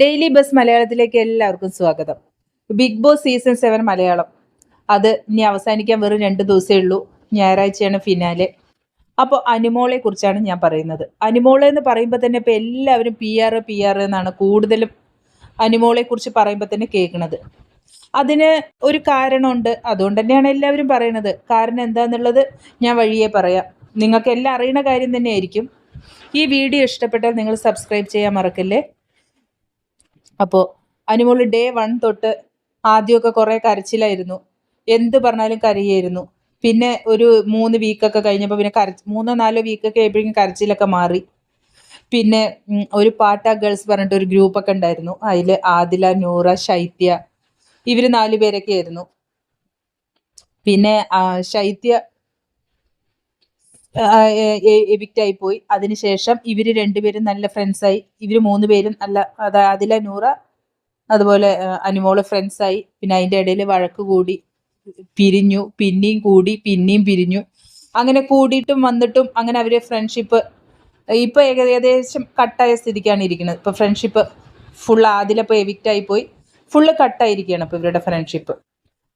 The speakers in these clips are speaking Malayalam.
ഡെയിലി ബസ് മലയാളത്തിലേക്ക് എല്ലാവർക്കും സ്വാഗതം. Bigg Boss season seven Malayalam. അത് ഇനി അവസാനിക്കാൻ വെറും രണ്ട് ദിവസമേ ഉള്ളൂ. ഞായറാഴ്ചയാണ് ഫിനാലെ അപ്പോൾ അനുമോളെ കുറിച്ചാണ് ഞാൻ പറയുന്നത്. അനുമോളെ എന്ന് പറയുമ്പോൾ തന്നെ ഇപ്പോൾ എല്ലാവരും പി ആർ പി ആർ എന്നാണ് കൂടുതലും അനുമോളെ കുറിച്ച് പറയുമ്പോൾ തന്നെ കേൾക്കുന്നത്. അതിന് ഒരു കാരണമുണ്ട്. അതുകൊണ്ട് തന്നെയാണ് എല്ലാവരും പറയുന്നത്. കാരണം എന്താണെന്നുള്ളത് ഞാൻ വഴിയേ പറയാം. നിങ്ങൾക്ക് എല്ലാം അറിയുന്ന കാര്യം തന്നെയായിരിക്കും. ഈ വീഡിയോ ഇഷ്ടപ്പെട്ടാൽ നിങ്ങൾ സബ്സ്ക്രൈബ് ചെയ്യാൻ മറക്കല്ലേ? അപ്പോൾ അനുമോൾ ഡേ വൺ തൊട്ട് ആദ്യമൊക്കെ കുറേ കരച്ചിലായിരുന്നു. എന്ത് പറഞ്ഞാലും കരയായിരുന്നു. പിന്നെ ഒരു മൂന്ന് വീക്കൊക്കെ കഴിഞ്ഞപ്പോൾ പിന്നെ കര മൂന്നോ നാലോ വീക്കൊക്കെ ആയപ്പോഴേക്കും കരച്ചിലൊക്കെ മാറി. പിന്നെ ഒരു പാട്ട ഗേൾസ് പറഞ്ഞിട്ട് ഒരു ഗ്രൂപ്പൊക്കെ ഉണ്ടായിരുന്നു. അതിൽ ആദില നൂറ ശൈത്യ ഇവർ നാല് പേരൊക്കെ ആയിരുന്നു. പിന്നെ ശൈത്യ എവിക്റ്റ് ആയി പോയി. അതിനുശേഷം ഇവർ രണ്ടുപേരും നല്ല ഫ്രണ്ട്സായി ഇവർ മൂന്ന് പേരും നല്ല അത് അതിലെ നൂറ അതുപോലെ അനുമോൾ ഫ്രണ്ട്സായി പിന്നെ അതിന്റെ ഇടയിൽ വഴക്ക് കൂടി പിരിഞ്ഞു പിന്നെയും കൂടി പിന്നെയും പിരിഞ്ഞു. അങ്ങനെ കൂടിയിട്ടും വന്നിട്ടും അങ്ങനെ അവരെ ഫ്രണ്ട്ഷിപ്പ് ഇപ്പൊ ഏകദേശം കട്ടായ സ്ഥിതിക്കാണ് ഇരിക്കുന്നത്. ഇപ്പൊ ഫ്രണ്ട്ഷിപ്പ് ഫുൾ എവിക്റ്റ് ആയി പോയി. ഫുള്ള് കട്ടായിരിക്കുകയാണ് ഇപ്പൊ ഇവരുടെ ഫ്രണ്ട്ഷിപ്പ്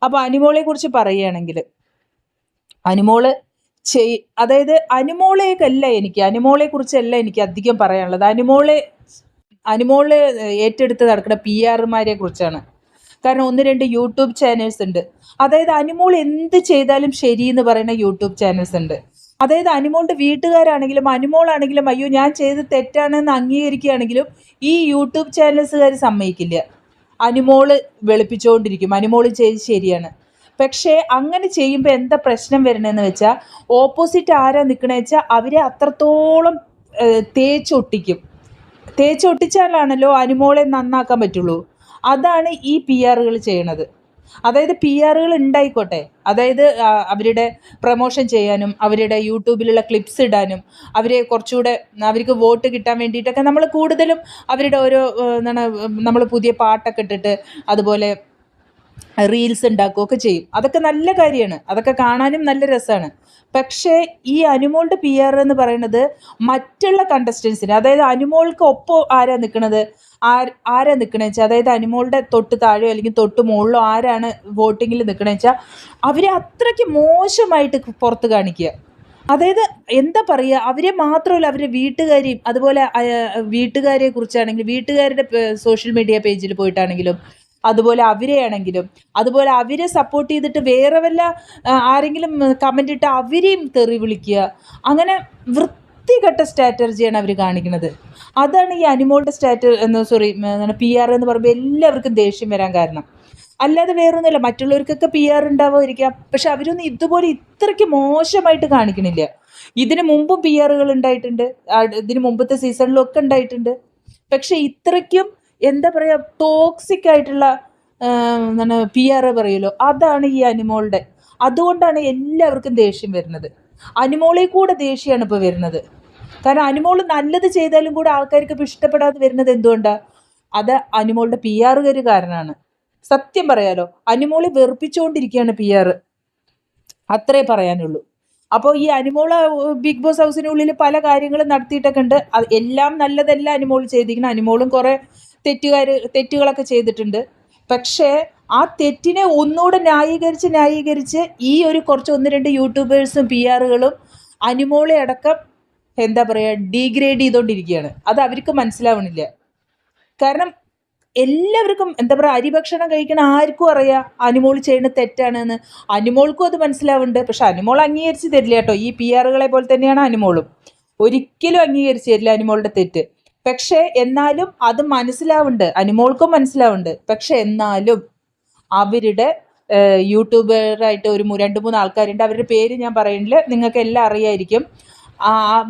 അപ്പൊ അനുമോളെ കുറിച്ച് പറയുകയാണെങ്കിൽ അനുമോൾ ചെയ് അതായത് അനുമോളേക്കല്ല എനിക്ക് അനുമോളെ കുറിച്ചല്ല എനിക്ക് അധികം പറയാനുള്ളത്. അനുമോളെ അനുമോൾ ഏറ്റെടുത്ത് നടക്കുന്ന പി ആർമാരെ കുറിച്ചാണ് കാരണം ഒന്ന് രണ്ട് യൂട്യൂബ് ചാനൽസ് ഉണ്ട്. അതായത് അനുമോൾ എന്ത് ചെയ്താലും ശരി എന്ന് പറയുന്ന യൂട്യൂബ് ചാനൽസ് ഉണ്ട്. അതായത് അനുമോളുടെ വീട്ടുകാരാണെങ്കിലും അനുമോളാണെങ്കിലും അയ്യോ ഞാൻ ചെയ്ത് തെറ്റാണെന്ന് അംഗീകരിക്കുകയാണെങ്കിലും ഈ യൂട്യൂബ് ചാനൽസുകാർ സമ്മതിക്കില്ല. അനുമോൾ വെളുപ്പിച്ചുകൊണ്ടിരിക്കും അനുമോൾ ചെയ്ത് ശരിയാണ്. പക്ഷേ അങ്ങനെ ചെയ്യുമ്പോൾ എന്താ പ്രശ്നം വരണമെന്ന് വെച്ചാൽ ഓപ്പോസിറ്റ് ആരാ നിൽക്കണമെന്ന് വെച്ചാൽ അവരെ അത്രത്തോളം തേച്ചൊട്ടിക്കും തേച്ചൊട്ടിച്ചാലാണല്ലോ അനുമോളെ നന്നാക്കാൻ പറ്റുള്ളൂ. അതാണ് ഈ പി ആറുകൾ ചെയ്യണത്. അതായത് പി ആറുകൾ ഉണ്ടായിക്കോട്ടെ അതായത് അവരുടെ പ്രൊമോഷൻ ചെയ്യാനും അവരുടെ യൂട്യൂബിലുള്ള ക്ലിപ്സ് ഇടാനും അവരെ കുറച്ചുകൂടെ അവർക്ക് വോട്ട് കിട്ടാൻ വേണ്ടിയിട്ടൊക്കെ നമ്മൾ കൂടുതലും അവരുടെ ഓരോ എന്താണ് നമ്മൾ പുതിയ പാട്ടൊക്കെ ഇട്ടിട്ട് അതുപോലെ റീൽസ് ഉണ്ടാക്കുകയൊക്കെ ചെയ്യും. അതൊക്കെ നല്ല കാര്യമാണ്. അതൊക്കെ കാണാനും നല്ല രസമാണ്. പക്ഷേ ഈ അനുമോളുടെ പി ആർ എന്ന് പറയുന്നത് മറ്റുള്ള കണ്ടസ്റ്റൻസിന് അതായത് അനുമോൾക്ക് ഒപ്പം ആരാ നിൽക്കുന്നത് ആരാ നിൽക്കണേ വെച്ചാൽ അതായത് അനുമോളുടെ തൊട്ട് താഴെയോ അല്ലെങ്കിൽ തൊട്ട് മുകളിലോ ആരാണ് വോട്ടിങ്ങിൽ നിൽക്കണേ വെച്ചാൽ അവരെ അത്രയ്ക്ക് മോശമായിട്ട് പുറത്ത് കാണിക്കുക. അതായത് എന്താ പറയുക അവരെ മാത്രമല്ല അവരെ വീട്ടുകാരെയും അതുപോലെ വീട്ടുകാരെ കുറിച്ചാണെങ്കിലും വീട്ടുകാരുടെ സോഷ്യൽ മീഡിയ പേജിൽ പോയിട്ടാണെങ്കിലും അതുപോലെ അവരെയാണെങ്കിലും അതുപോലെ അവരെ സപ്പോർട്ട് ചെയ്തിട്ട് വേറെ വല്ല ആരെങ്കിലും കമന്റ് ഇട്ട് അവരെയും തെറി വിളിക്കുക. അങ്ങനെ വൃത്തികെട്ട സ്ട്രാറ്റജിയാണ് അവർ കാണിക്കുന്നത്. അതാണ് ഈ അനിമോളുടെ സ്റ്റാറ്റ എന്ന് സോറി പി ആർ എന്ന് പറയുമ്പോൾ എല്ലാവർക്കും ദേഷ്യം വരാൻ കാരണം. അല്ലാതെ വേറൊന്നുമില്ല മറ്റുള്ളവർക്കൊക്കെ പി ആർ ഉണ്ടാവാതിരിക്കാം. പക്ഷെ അവരൊന്നും ഇതുപോലെ ഇത്രയ്ക്ക് മോശമായിട്ട് കാണിക്കണില്ല. ഇതിനു മുമ്പും പി ആറുകൾ ഉണ്ടായിട്ടുണ്ട്. ഇതിന് മുമ്പത്തെ സീസണിലൊക്കെ ഉണ്ടായിട്ടുണ്ട്. പക്ഷെ ഇത്രയ്ക്കും എന്താ പറയുക ടോക്സിക് ആയിട്ടുള്ള എന്താണ് പി ആർ പറയുമല്ലോ അതാണ് ഈ അനിമോളുടെ. അതുകൊണ്ടാണ് എല്ലാവർക്കും ദേഷ്യം വരുന്നത്. അനിമോളെ കൂടെ ദേഷ്യമാണ് ഇപ്പോൾ വരുന്നത്. കാരണം അനിമോൾ നല്ലത് ചെയ്താലും കൂടെ ആൾക്കാർക്ക് ഇപ്പോൾ ഇഷ്ടപ്പെടാതെ വരുന്നത് എന്തുകൊണ്ടാണ് അത് അനിമോളുടെ പി ആറുകാർ കാരണമാണ്. സത്യം പറയാലോ അനിമോളി വെറുപ്പിച്ചുകൊണ്ടിരിക്കുകയാണ് പി ആർ അത്രേ പറയാനുള്ളൂ. അപ്പോൾ ഈ അനിമോൾ ബിഗ് ബോസ് ഹൗസിനുള്ളിൽ പല കാര്യങ്ങളും നടത്തിയിട്ടൊക്കെ ഉണ്ട്. എല്ലാം നല്ലതല്ല അനിമോൾ ചെയ്തിരിക്കണം അനിമോളും കുറേ തെറ്റുകാർ തെറ്റുകളൊക്കെ ചെയ്തിട്ടുണ്ട്. പക്ഷേ ആ തെറ്റിനെ ഒന്നുകൂടെ ന്യായീകരിച്ച് ന്യായീകരിച്ച് ഈ ഒരു കുറച്ച് ഒന്ന് രണ്ട് യൂട്യൂബേഴ്സും പി ആറുകളും അനുമോളെ അടക്കം എന്താ പറയുക ഡീഗ്രേഡ് ചെയ്തുകൊണ്ടിരിക്കുകയാണ് അത് അവർക്ക് മനസ്സിലാവണില്ല. കാരണം എല്ലാവർക്കും എന്താ പറയുക അരിഭക്ഷണം കഴിക്കണ ആർക്കും അറിയാം അനുമോൾ ചെയ്യുന്ന തെറ്റാണെന്ന്. അനുമോൾക്കും അത് മനസ്സിലാവുന്നുണ്ട്. പക്ഷെ അനുമോൾ അംഗീകരിച്ച് തരില്ല കേട്ടോ. ഈ പി ആറുകളെ പോലെ തന്നെയാണ് അനുമോളും. ഒരിക്കലും അംഗീകരിച്ച് തരില്ല അനുമോളുടെ തെറ്റ്. പക്ഷേ എന്നാലും അത് മനസ്സിലാവുന്നുണ്ട് അനുമോൾക്കും മനസ്സിലാവുന്നുണ്ട് പക്ഷെ എന്നാലും അവരുടെ യൂട്യൂബറായിട്ട് ഒരു രണ്ട് മൂന്ന് ആൾക്കാരുണ്ട്. അവരുടെ പേര് ഞാൻ പറയുന്നില്ല നിങ്ങൾക്ക് എല്ലാം അറിയായിരിക്കും.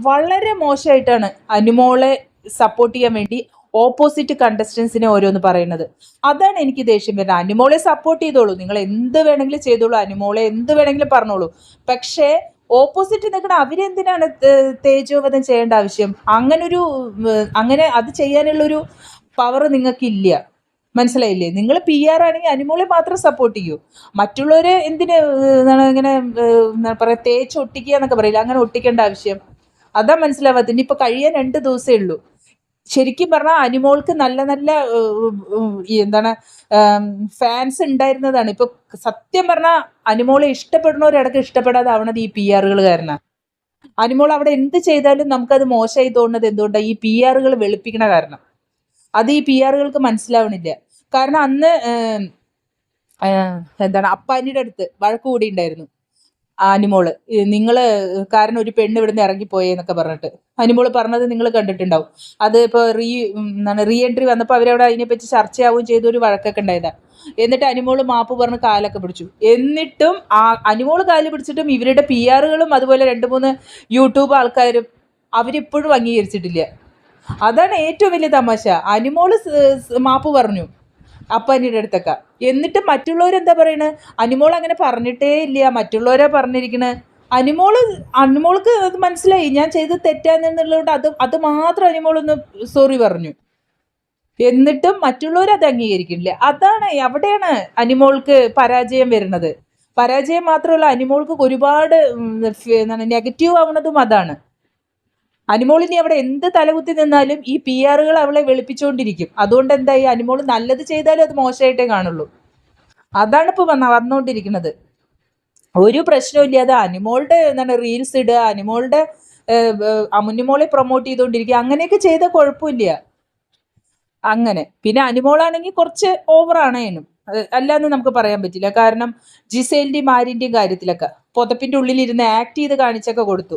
വളരെ മോശമായിട്ടാണ് അനുമോളെ സപ്പോർട്ട് ചെയ്യാൻ വേണ്ടി ഓപ്പോസിറ്റ് കണ്ടസ്റ്റൻസിനെ ഓരോന്ന് പറയുന്നത്. അതാണ് എനിക്ക് ദേഷ്യം വരുന്നത്. അനുമോളെ സപ്പോർട്ട് ചെയ്തോളൂ. നിങ്ങൾ എന്ത് വേണമെങ്കിലും ചെയ്തോളൂ. അനുമോളെ എന്ത് വേണമെങ്കിലും പറഞ്ഞോളൂ. പക്ഷേ ഓപ്പോസിറ്റ് നിൽക്കുന്ന അവരെന്തിനാണ് തേജോവധം ചെയ്യേണ്ട ആവശ്യം? അങ്ങനൊരു അങ്ങനെ അത് ചെയ്യാനുള്ളൊരു പവർ നിങ്ങൾക്കില്ല. മനസ്സിലായില്ലേ? നിങ്ങൾ പി ആർ ആണെങ്കിൽ അനുമോളെ മാത്രം സപ്പോർട്ട് ചെയ്യൂ. മറ്റുള്ളവരെ എന്തിന് എന്താണ് ഇങ്ങനെ പറയുക തേച്ച് ഒട്ടിക്കുക എന്നൊക്കെ പറയില്ല? അങ്ങനെ ഒട്ടിക്കേണ്ട ആവശ്യം. അതാ മനസ്സിലാവാത്ത ഇനിയിപ്പോൾ കഴിയാൻ രണ്ട് ദിവസമേ ഉള്ളൂ. ശരിക്കും പറഞ്ഞാൽ അനിമോൾക്ക് നല്ല നല്ല എന്താണ് ഫാൻസ് ഉണ്ടായിരുന്നതാണ്. ഇപ്പൊ സത്യം പറഞ്ഞാൽ അനിമോളെ ഇഷ്ടപ്പെടുന്നവരിടക്ക് ഇഷ്ടപ്പെടാതെ ആവണത് ഈ പി ആറുകൾ കാരണം. അനിമോൾ അവിടെ എന്ത് ചെയ്താലും നമുക്കത് മോശമായി തോന്നുന്നത് എന്തുകൊണ്ടാണ് ഈ പി ആറുകൾ വെളുപ്പിക്കണ കാരണം. അത് ഈ പി ആറുകൾക്ക് മനസ്സിലാവണില്ല. കാരണം അന്ന് എന്താണ് അപ്പാനിയുടെ അടുത്ത് വഴക്ക് കൂടി ഉണ്ടായിരുന്നു അനിമോൾ നിങ്ങൾ കാരണം ഒരു പെണ്ണ് ഇവിടുന്ന് ഇറങ്ങിപ്പോയെന്നൊക്കെ പറഞ്ഞിട്ട്. അനിമോൾ പറഞ്ഞത് നിങ്ങൾ കണ്ടിട്ടുണ്ടാവും. അത് ഇപ്പോൾ റീ എന്താണ് റീ എൻട്രി വന്നപ്പോൾ അവരവിടെ അതിനെപ്പറ്റി ചർച്ചയാവുകയും ചെയ്തു ഒരു വഴക്കൊക്കെ ഉണ്ടായതാ. എന്നിട്ട് അനിമോൾ മാപ്പ് പറഞ്ഞ് കാലൊക്കെ പിടിച്ചു. എന്നിട്ടും ആ അനിമോൾ കാൽ പിടിച്ചിട്ടും ഇവരുടെ പി ആറുകളും അതുപോലെ രണ്ട് മൂന്ന് യൂട്യൂബ് ആൾക്കാരും അവരിപ്പോഴും അംഗീകരിച്ചിട്ടില്ല. അതാണ് ഏറ്റവും വലിയ തമാശ. അനിമോൾ മാപ്പ് പറഞ്ഞു. അപ്പാനിയുടെ അടുത്തൊക്കെ. എന്നിട്ട് മറ്റുള്ളവരെന്താ പറയണത് അനിമോൾ അങ്ങനെ പറഞ്ഞിട്ടേ ഇല്ല. മറ്റുള്ളവരാ പറഞ്ഞിരിക്കണേ. അനിമോൾ അനിമോൾക്ക് അത് മനസ്സിലായി. ഞാൻ ചെയ്ത് തെറ്റാന്നുള്ളതുകൊണ്ട് അത് അത് മാത്രം അനിമോളൊന്ന് സോറി പറഞ്ഞു. എന്നിട്ടും മറ്റുള്ളവർ അത് അംഗീകരിക്കില്ല അതാണ് അവിടെയാണ് അനിമോൾക്ക് പരാജയം വരുന്നത്. പരാജയം മാത്രമല്ല അനിമോൾക്ക് ഒരുപാട് എന്താണ് നെഗറ്റീവ് ആവുന്നതും അതാണ്. അനിമോളിനി അവിടെ എന്ത് തലകുത്തി നിന്നാലും ഈ പി ആറുകൾ അവളെ വെളുപ്പിച്ചുകൊണ്ടിരിക്കും. അതുകൊണ്ട് എന്തായി അനിമോൾ നല്ലത് ചെയ്താലും അത് മോശമായിട്ടേ കാണുള്ളൂ. അതാണ് ഇപ്പോൾ വന്ന വന്നുകൊണ്ടിരിക്കുന്നത് ഒരു പ്രശ്നമില്ലാതെ അനിമോളുടെ എന്താണ് റീൽസ് ഇടുക അനിമോളുടെ അമുന്നിമോളെ പ്രൊമോട്ട് ചെയ്തുകൊണ്ടിരിക്കുക അങ്ങനെയൊക്കെ ചെയ്ത കുഴപ്പമില്ല. അങ്ങനെ. പിന്നെ അനിമോളാണെങ്കിൽ കുറച്ച് ഓവറാണേനും അല്ലാന്ന് നമുക്ക് പറയാൻ പറ്റില്ല. കാരണം ജിസേലിന്റെയും ആര്യന്റെയും കാര്യത്തിലൊക്കെ പുതപ്പിന്റെ ഉള്ളിലിരുന്ന് ആക്ട് ചെയ്ത് കാണിച്ചൊക്കെ കൊടുത്തു.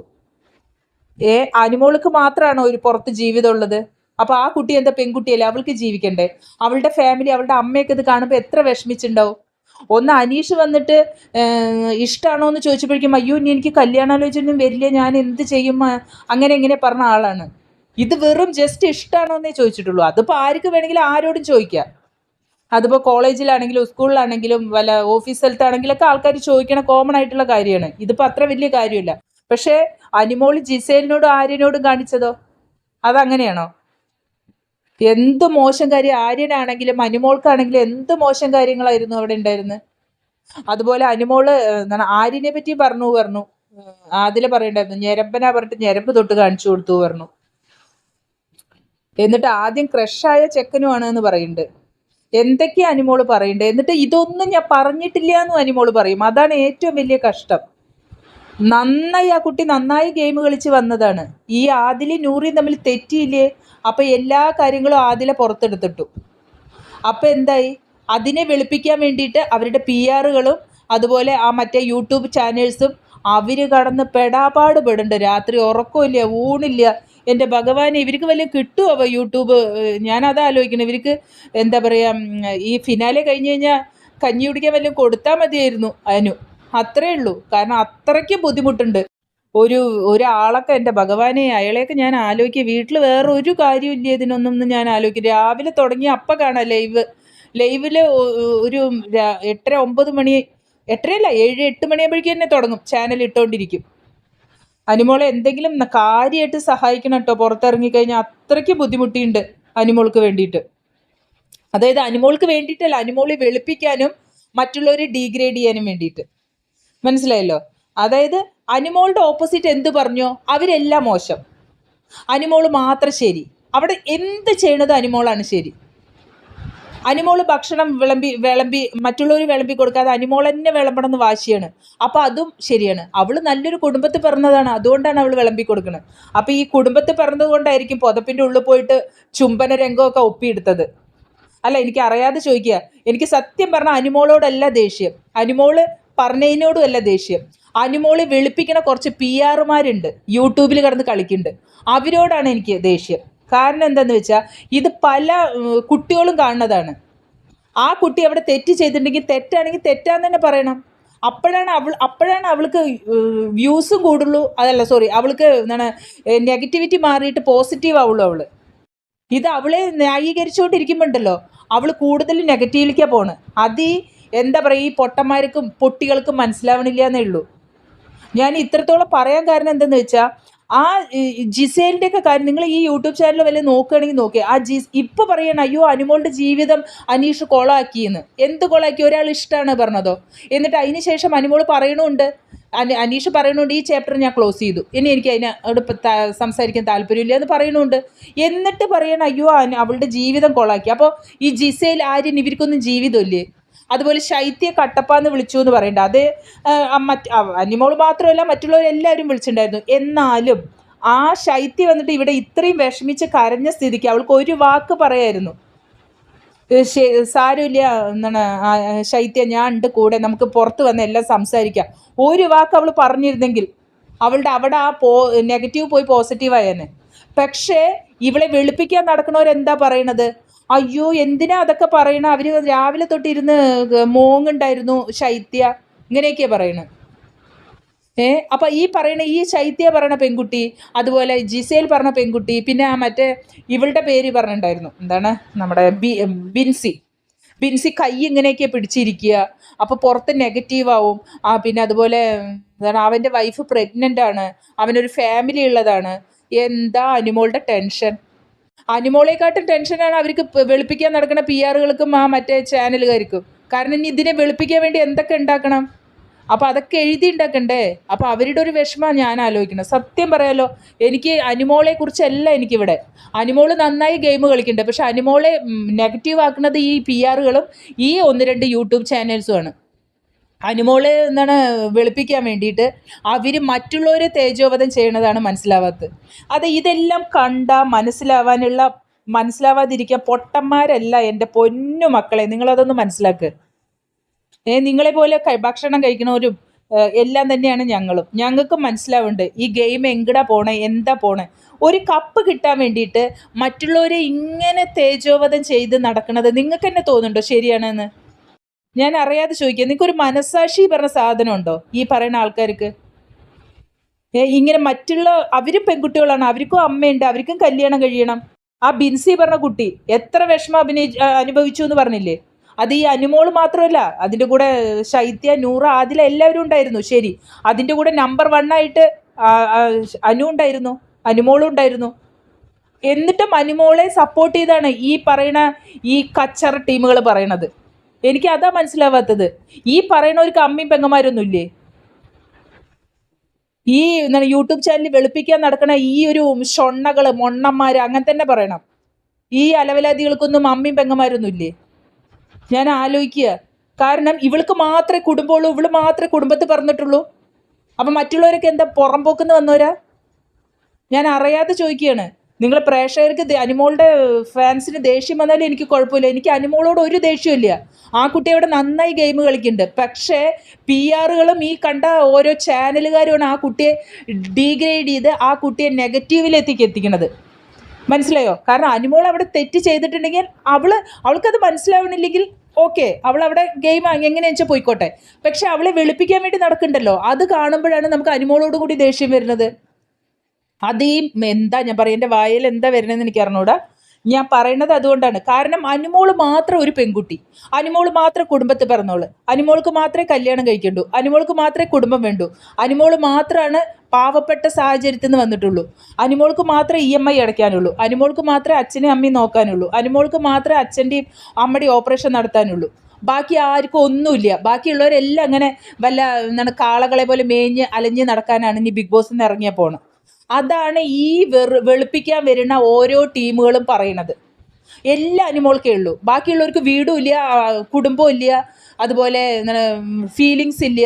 ഏ അനിമോൾക്ക് മാത്രമാണോ ഒരു പുറത്ത് ജീവിതം ഉള്ളത് അപ്പൊ ആ കുട്ടി എന്താ പെൺകുട്ടിയല്ലേ? അവൾക്ക് ജീവിക്കണ്ടേ? അവളുടെ ഫാമിലി അവളുടെ അമ്മയൊക്കെ ഇത് കാണുമ്പോൾ എത്ര വിഷമിച്ചിണ്ടാവും? ഒന്ന് അനീഷ് വന്നിട്ട് ഏഹ്, ഇഷ്ടാണോ എന്ന് ചോദിച്ചപ്പോഴേക്കും അയ്യോ ഇനി എനിക്ക് കല്യാണാലോചനയും വരില്ല. ഞാൻ എന്ത് ചെയ്യും? അങ്ങനെ ഇങ്ങനെ പറഞ്ഞ ആളാണ്. ഇത് വെറും ജസ്റ്റ് ഇഷ്ടാണോ എന്നേ ചോദിച്ചിട്ടുള്ളൂ. അതിപ്പോ ആർക്ക് വേണമെങ്കിലും ആരോടും ചോദിക്കാം. അതിപ്പോ കോളേജിലാണെങ്കിലും സ്കൂളിലാണെങ്കിലും വല്ല ഓഫീസ് സ്ഥലത്താണെങ്കിലും ഒക്കെ ആൾക്കാർ ചോദിക്കണ കോമൺ ആയിട്ടുള്ള കാര്യമാണ്. ഇതിപ്പോ അത്ര വലിയ കാര്യമില്ല. പക്ഷേ അനിമോൾ ജിസേലിനോടും ആര്യനോടും കാണിച്ചതോ? അതങ്ങനെയാണോ? എന്ത് മോശം കാര്യം ആര്യനാണെങ്കിലും അനിമോൾക്കാണെങ്കിലും എന്ത് മോശം കാര്യങ്ങളായിരുന്നു അവിടെ ഉണ്ടായിരുന്നത് അതുപോലെ അനുമോൾ ആര്യനെ പറ്റി പറഞ്ഞു പറഞ്ഞു. ആദില പറയണ്ടായിരുന്നു ഞരമ്പനാ പറഞ്ഞിട്ട് ഞരമ്പ് തൊട്ട് കാണിച്ചു കൊടുത്തു പറഞ്ഞു. എന്നിട്ട് ആദ്യം ക്രഷായ ചെക്കനുമാണ് എന്ന് പറയുന്നുണ്ട് എന്തൊക്കെയാ അനുമോൾ പറയണ്ടേ? എന്നിട്ട് ഇതൊന്നും ഞാൻ പറഞ്ഞിട്ടില്ല എന്നും അനുമോൾ പറയും. അതാണ് ഏറ്റവും വലിയ കഷ്ടം. നന്നായി ആ കുട്ടി നന്നായി ഗെയിം കളിച്ച് വന്നതാണ്. ഈ ആദിലി നൂറിയും തമ്മിൽ തെറ്റിയില്ലേ? അപ്പോൾ എല്ലാ കാര്യങ്ങളും ആദിലെ പുറത്തെടുത്തിട്ടു. അപ്പോൾ എന്തായി? അതിനെ വെളുപ്പിക്കാൻ വേണ്ടിയിട്ട് അവരുടെ പി ആറുകളും അതുപോലെ ആ മറ്റേ യൂട്യൂബ് ചാനൽസും അവർ കടന്ന് പെടാപാട് പെടുന്നുണ്ട് രാത്രി ഉറക്കമില്ല ഊണില്ല. എന്റെ ഭഗവാനെ ഇവർക്ക് വലിയ കിട്ടുമോ യൂട്യൂബ് ഞാനത് ആലോചിക്കണം. ഇവർക്ക് എന്താ പറയുക ഈ ഫിനാലെ കഴിഞ്ഞ് കഴിഞ്ഞാൽ കഞ്ഞി കുടിക്കാൻ വല്ലതും കൊടുത്താൽ മതിയായിരുന്നു അനു. അത്രേ ഉള്ളൂ. കാരണം അത്രയ്ക്ക് ബുദ്ധിമുട്ടുണ്ട്. ഒരു ഒരാളൊക്കെ എന്റെ ഭഗവാനെ അയാളെയൊക്കെ ഞാൻ ആലോചിക്കുക. വീട്ടിൽ വേറെ ഒരു കാര്യമില്ല ഇതിനൊന്നും ഞാൻ ആലോചിക്കും രാവിലെ തുടങ്ങി അപ്പം കാണാം ലൈവ്. ലൈവിൽ ഒരു എട്ടര ഒമ്പത് മണി എട്ടരയല്ല ഏഴ് എട്ട് മണിയാകുമ്പോഴേക്കും തന്നെ തുടങ്ങും. ചാനൽ ഇട്ടുകൊണ്ടിരിക്കും അനിമോളെ എന്തെങ്കിലും കാര്യമായിട്ട് സഹായിക്കണം കേട്ടോ. പുറത്തിറങ്ങിക്കഴിഞ്ഞാൽ അത്രയ്ക്ക് ബുദ്ധിമുട്ടിയുണ്ട് അനിമോൾക്ക് വേണ്ടിയിട്ട്. അതായത് അനിമോൾക്ക് വേണ്ടിയിട്ടല്ല അനിമോളെ വെളുപ്പിക്കാനും മറ്റുള്ളവരെ ഡീഗ്രേഡ് ചെയ്യാനും വേണ്ടിയിട്ട്. മനസ്സിലായല്ലോ? അതായത് അനിമോളുടെ ഓപ്പോസിറ്റ് എന്ത് പറഞ്ഞോ? അവരെല്ലാം മോശം. അനിമോൾ മാത്രം ശരി. അവിടെ എന്ത് ചെയ്യണത് അനിമോളാണ് ശരി? അനിമോൾ ഭക്ഷണം വിളമ്പി വിളമ്പി മറ്റുള്ളവർ വിളമ്പി കൊടുക്കാതെ അനിമോൾ തന്നെ വിളമ്പണം എന്ന് വാശിയാണ്. അപ്പോൾ അതും ശരിയാണ്. അവൾ നല്ലൊരു കുടുംബത്തിൽ പിറന്നതാണ്. അതുകൊണ്ടാണ് അവൾ വിളമ്പി കൊടുക്കുന്നത് അപ്പോൾ ഈ കുടുംബത്തിൽ പിറന്നത് കൊണ്ടായിരിക്കും പുതപ്പിന്റെ ഉള്ളിൽ പോയിട്ട് ചുംബന രംഗമൊക്കെ ഒപ്പിയെടുത്തത്. അല്ല എനിക്ക് അറിയാതെ ചോദിക്കുക. എനിക്ക് സത്യം പറഞ്ഞ അനിമോളോടല്ല ദേഷ്യം. അനിമോൾ പറഞ്ഞതിനോടും അല്ല ദേഷ്യം. അനുമോളി വെളുപ്പിക്കണ കുറച്ച് പി ആറുമാരുണ്ട് യൂട്യൂബിൽ കിടന്ന് കളിക്കുന്നുണ്ട്. അവരോടാണ് എനിക്ക് ദേഷ്യം. കാരണം എന്താണെന്ന് വെച്ചാൽ ഇത് പല കുട്ടികളും കാണുന്നതാണ്. ആ കുട്ടി അവിടെ തെറ്റ് ചെയ്തിട്ടുണ്ടെങ്കിൽ തെറ്റാണെങ്കിൽ തെറ്റാന്ന് തന്നെ പറയണം. അപ്പോഴാണ് അവൾ അപ്പോഴാണ് അവൾക്ക് വ്യൂസും കൂടുള്ളൂ. അതല്ല സോറി അവൾക്ക് എന്താണ് നെഗറ്റിവിറ്റി മാറിയിട്ട് പോസിറ്റീവ് ആവുള്ളൂ അവൾ. ഇത് അവളെ ന്യായീകരിച്ചുകൊണ്ടിരിക്കുമ്പോണ്ടല്ലോ. അവൾ കൂടുതൽ നെഗറ്റീവിലേക്കാണ് പോണ്. അത് എന്താ പറയുക ഈ പൊട്ടന്മാർക്കും പൊട്ടികൾക്കും മനസ്സിലാവണില്ല എന്നേ ഉള്ളൂ ഞാൻ ഇത്രത്തോളം പറയാൻ കാരണം എന്തെന്ന് വെച്ചാൽ ആ ജിസേലിന്റെ ഒക്കെ കാര്യം നിങ്ങൾ ഈ യൂട്യൂബ് ചാനൽ വല്ല നോക്കുകയാണെങ്കിൽ നോക്കി ആ ജിസ് ഇപ്പോൾ പറയണം അയ്യോ അനുമോളുടെ ജീവിതം അനീഷ് കൊളാക്കിയെന്ന്. എന്ത് കൊളാക്കി? ഒരാൾ ഇഷ്ടമാണ് പറഞ്ഞതോ? എന്നിട്ട് അതിന് ശേഷം അനുമോൾ പറയണമുണ്ട് അനി അനീഷ് പറയണമുണ്ട് ഈ ചാപ്റ്റർ ഞാൻ ക്ലോസ് ചെയ്തു. ഇനി എനിക്ക് അതിനോട് സംസാരിക്കാൻ താല്പര്യമില്ല എന്ന് പറയുന്നുണ്ട് എന്നിട്ട് പറയണം അയ്യോ അവളുടെ ജീവിതം കൊളാക്കി. അപ്പോൾ ഈ ജിസേൽ ആര്യൻ ഇവർക്കൊന്നും ജീവിതമില്ലേ? അതുപോലെ ശൈത്യ കട്ടപ്പ എന്ന് വിളിച്ചു എന്ന് പറയണ്ട. അത് മറ്റ് അനിമോൾ മാത്രമല്ല മറ്റുള്ളവരെല്ലാവരും വിളിച്ചിട്ടുണ്ടായിരുന്നു. എന്നാലും ആ ശൈത്യ വന്നിട്ട് ഇവിടെ ഇത്രയും വിഷമിച്ച് കരഞ്ഞ സ്ഥിതിക്ക് അവൾക്ക് ഒരു വാക്ക് പറയായിരുന്നു. സാരമില്ല എന്താണ് ശൈത്യ ഞാൻ ഉണ്ട് കൂടെ നമുക്ക് പുറത്ത് വന്ന് എല്ലാം സംസാരിക്കാം. ഒരു വാക്ക് അവൾ പറഞ്ഞിരുന്നെങ്കിൽ അവളുടെ അവിടെ ആ പോ നെഗറ്റീവ് പോയി പോസിറ്റീവ് ആയേനെ. പക്ഷേ ഇവളെ വെളുപ്പിക്കാൻ നടക്കണവരെന്താ പറയണത്? അയ്യോ എന്തിനാ അതൊക്കെ പറയണ? അവർ രാവിലെ തൊട്ടിരുന്ന് മോങ്ങുണ്ടായിരുന്നു ശൈത്യ. ഇങ്ങനെയൊക്കെയാ പറയണത് ഏ അപ്പൊ ഈ പറയണ ഈ ശൈത്യ പറയണ പെൺകുട്ടി അതുപോലെ ജിസേൽ പറഞ്ഞ പെൺകുട്ടി പിന്നെ ആ മറ്റേ ഇവളുടെ പേര് പറഞ്ഞിട്ടുണ്ടായിരുന്നു. എന്താണ്? നമ്മുടെ ബി ബിൻസി. ബിൻസി കൈ ഇങ്ങനെയൊക്കെ പിടിച്ചിരിക്കുക. അപ്പൊ പുറത്ത് നെഗറ്റീവ് ആവും. ആ പിന്നെ അതുപോലെ എന്താണ്? അവന്റെ വൈഫ് പ്രഗ്നന്റ് ആണ്. അവനൊരു ഫാമിലി ഉള്ളതാണ്. എന്താ അനിമോളുടെ ടെൻഷൻ അനിമോളെക്കാട്ടും ടെൻഷനാണ് അവർക്ക് വെളുപ്പിക്കാൻ നടക്കുന്ന പി ആറുകൾക്കും ആ മറ്റേ ചാനലുകാർക്കും. കാരണം ഇനി ഇതിനെ വെളുപ്പിക്കാൻ വേണ്ടി എന്തൊക്കെ ഉണ്ടാക്കണം? അപ്പോൾ അതൊക്കെ എഴുതി ഉണ്ടാക്കണ്ടേ? അപ്പോൾ അവരുടെ ഒരു വിഷമമാണ് ഞാൻ ആലോചിക്കണം സത്യം പറയാലോ എനിക്ക് അനിമോളെ കുറിച്ചല്ല എനിക്കിവിടെ. അനുമോൾ നന്നായി ഗെയിം കളിക്കുന്നുണ്ട്. പക്ഷെ അനുമോളെ നെഗറ്റീവ് ആക്കുന്നത് ഈ പി ആറുകളും ഈ ഒന്ന് രണ്ട് യൂട്യൂബ് ചാനൽസുമാണ് അനുമോളെ എന്താണ് വെളുപ്പിക്കാൻ വേണ്ടിയിട്ട് അവർ മറ്റുള്ളവരെ തേജോവധം ചെയ്യണതാണ് മനസ്സിലാവാത്തത്. അത് ഇതെല്ലാം കണ്ട മനസ്സിലാവാനുള്ള മനസ്സിലാവാതിരിക്കാൻ പൊട്ടന്മാരല്ല എന്റെ പൊന്നു മക്കളെ. നിങ്ങളതൊന്ന് മനസ്സിലാക്ക്. ഏ നിങ്ങളെ പോലെ ഭക്ഷണം കഴിക്കുന്നവരും എല്ലാം തന്നെയാണ് ഞങ്ങളും. ഞങ്ങൾക്കും മനസ്സിലാവുന്നുണ്ട് ഈ ഗെയിം എങ്ങടാ പോണേ എന്താ പോണേ. ഒരു കപ്പ് കിട്ടാൻ വേണ്ടിയിട്ട് മറ്റുള്ളവരെ ഇങ്ങനെ തേജോവധം ചെയ്ത് നടക്കുന്നത് നിങ്ങൾക്ക് തന്നെ തോന്നുന്നുണ്ടോ ശരിയാണെന്ന്? ഞാൻ അറിയാതെ ചോദിക്കുക നിങ്ങൾക്ക് ഒരു മനസാക്ഷി പറഞ്ഞ സാധനം ഉണ്ടോ ഈ പറയുന്ന ആൾക്കാർക്ക്? ഇങ്ങനെ മറ്റുള്ള അവരും പെൺകുട്ടികളാണ് അവർക്കും അമ്മയുണ്ട് അവർക്കും കല്യാണം കഴിയണം. ആ ബിൻസി പറഞ്ഞ കുട്ടി എത്ര വിഷമം അഭിനയി അനുഭവിച്ചു എന്ന് പറഞ്ഞില്ലേ? അത് ഈ അനുമോൾ മാത്രമല്ല അതിന്റെ കൂടെ ശൈത്യ നൂറ ആദില എല്ലാവരും ഉണ്ടായിരുന്നു. ശരി അതിന്റെ കൂടെ നമ്പർ വൺ ആയിട്ട് അനു ഉണ്ടായിരുന്നു അനുമോളും ഉണ്ടായിരുന്നു. എന്നിട്ടും അനുമോളെ സപ്പോർട്ട് ചെയ്താണ് ഈ പറയണ ഈ കച്ചറ ടീമുകൾ പറയണത്. എനിക്ക് അതാ മനസ്സിലാവാത്തത്. ഈ പറയണവർക്ക് അമ്മയും പെങ്ങന്മാരൊന്നും ഇല്ലേ ഈ എന്താണ് യൂട്യൂബ് ചാനൽ വെളുപ്പിക്കാൻ നടക്കുന്ന ഈ ഒരു ഷൊണ്ണകൾ മൊണ്ണന്മാര് അങ്ങനെ തന്നെ പറയണം. ഈ അലവലാദികൾക്കൊന്നും അമ്മയും പെങ്ങന്മാരൊന്നും ഇല്ലേ ഞാൻ ആലോചിക്കുക. കാരണം ഇവൾക്ക് മാത്രമേ കുടുംബമുള്ളൂ ഇവൾ മാത്രമേ കുടുംബത്തിൽ പറഞ്ഞിട്ടുള്ളൂ. അപ്പം മറ്റുള്ളവരൊക്കെ എന്താ പുറംപോക്കുന്ന് വന്നവരാ? ഞാൻ അറിയാതെ ചോദിക്കുകയാണ്. നിങ്ങൾ പ്രേക്ഷകർക്ക് അനിമോളുടെ ഫാൻസിന് ദേഷ്യം വന്നാലും എനിക്ക് കുഴപ്പമില്ല. എനിക്ക് അനിമോളോട് ഒരു ദേഷ്യമില്ല. ആ കുട്ടി അവിടെ നന്നായി ഗെയിം കളിക്കുന്നുണ്ട്. പക്ഷേ പി ആറുകളും ഈ കണ്ട ഓരോ ചാനലുകാരുമാണ് ആ കുട്ടിയെ ഡീഗ്രേഡ് ചെയ്ത് ആ കുട്ടിയെ നെഗറ്റീവിലെത്തിക്ക് എത്തിക്കുന്നത്. മനസ്സിലായോ? കാരണം അനുമോൾ അവിടെ തെറ്റ് ചെയ്തിട്ടുണ്ടെങ്കിൽ അവൾ അവൾക്കത് മനസ്സിലാവണില്ലെങ്കിൽ ഓക്കെ അവൾ അവിടെ ഗെയിം എങ്ങനെയാ വെച്ചാൽ പോയിക്കോട്ടെ. പക്ഷെ അവളെ വെളുപ്പിക്കാൻ വേണ്ടി നടക്കണ്ടല്ലോ അത് കാണുമ്പോഴാണ് നമുക്ക് അനുമോളോട് കൂടി ദേഷ്യം വരുന്നത്. അത് ഈ എന്താ ഞാൻ പറയാം എന്റെ വായിൽ എന്താ വരണമെന്ന് എനിക്ക് അറിഞ്ഞൂടാ. ഞാൻ പറയുന്നത് അതുകൊണ്ടാണ്. കാരണം അനുമോൾ മാത്രം ഒരു പെൺകുട്ടി. അനുമോൾ മാത്രം കുടുംബത്തിൽ പിറന്നോൾ. അനുമോൾക്ക് മാത്രമേ കല്യാണം കഴിക്കണ്ടൂ. അനുമോൾക്ക് മാത്രമേ കുടുംബം വേണ്ടൂ. അനുമോൾ മാത്രമാണ് പാവപ്പെട്ട സാഹചര്യത്തിൽ നിന്ന് വന്നിട്ടുള്ളൂ. അനുമോൾക്ക് മാത്രമേ ഇ എം ഐ അടയ്ക്കാനുള്ളൂ. അനുമോൾക്ക് മാത്രമേ അച്ഛനെയും അമ്മയും നോക്കാനുള്ളൂ. അനുമോൾക്ക് മാത്രമേ അച്ഛന്റെയും അമ്മയുടെയും ഓപ്പറേഷൻ നടത്താനുള്ളൂ. ബാക്കി ആർക്കും ഒന്നുമില്ല. ബാക്കിയുള്ളവരെല്ലാം അങ്ങനെ വല്ല എന്താണ് കാളകളെ പോലെ മേഞ്ഞ് അലഞ്ഞ് നടക്കാനാണ് ഇനി ബിഗ് ബോസിൽ നിന്ന് ഇറങ്ങിയ പോണം അതാണ് ഈ വെറു വെളുപ്പിക്കാൻ വരുന്ന ഓരോ ടീമുകളും പറയണത് എല്ലാ അനിമോൾക്കേ ഉള്ളൂ. ബാക്കിയുള്ളവർക്ക് വീടും ഇല്ല കുടുംബവും ഇല്ല അതുപോലെ ഫീലിങ്സ് ഇല്ല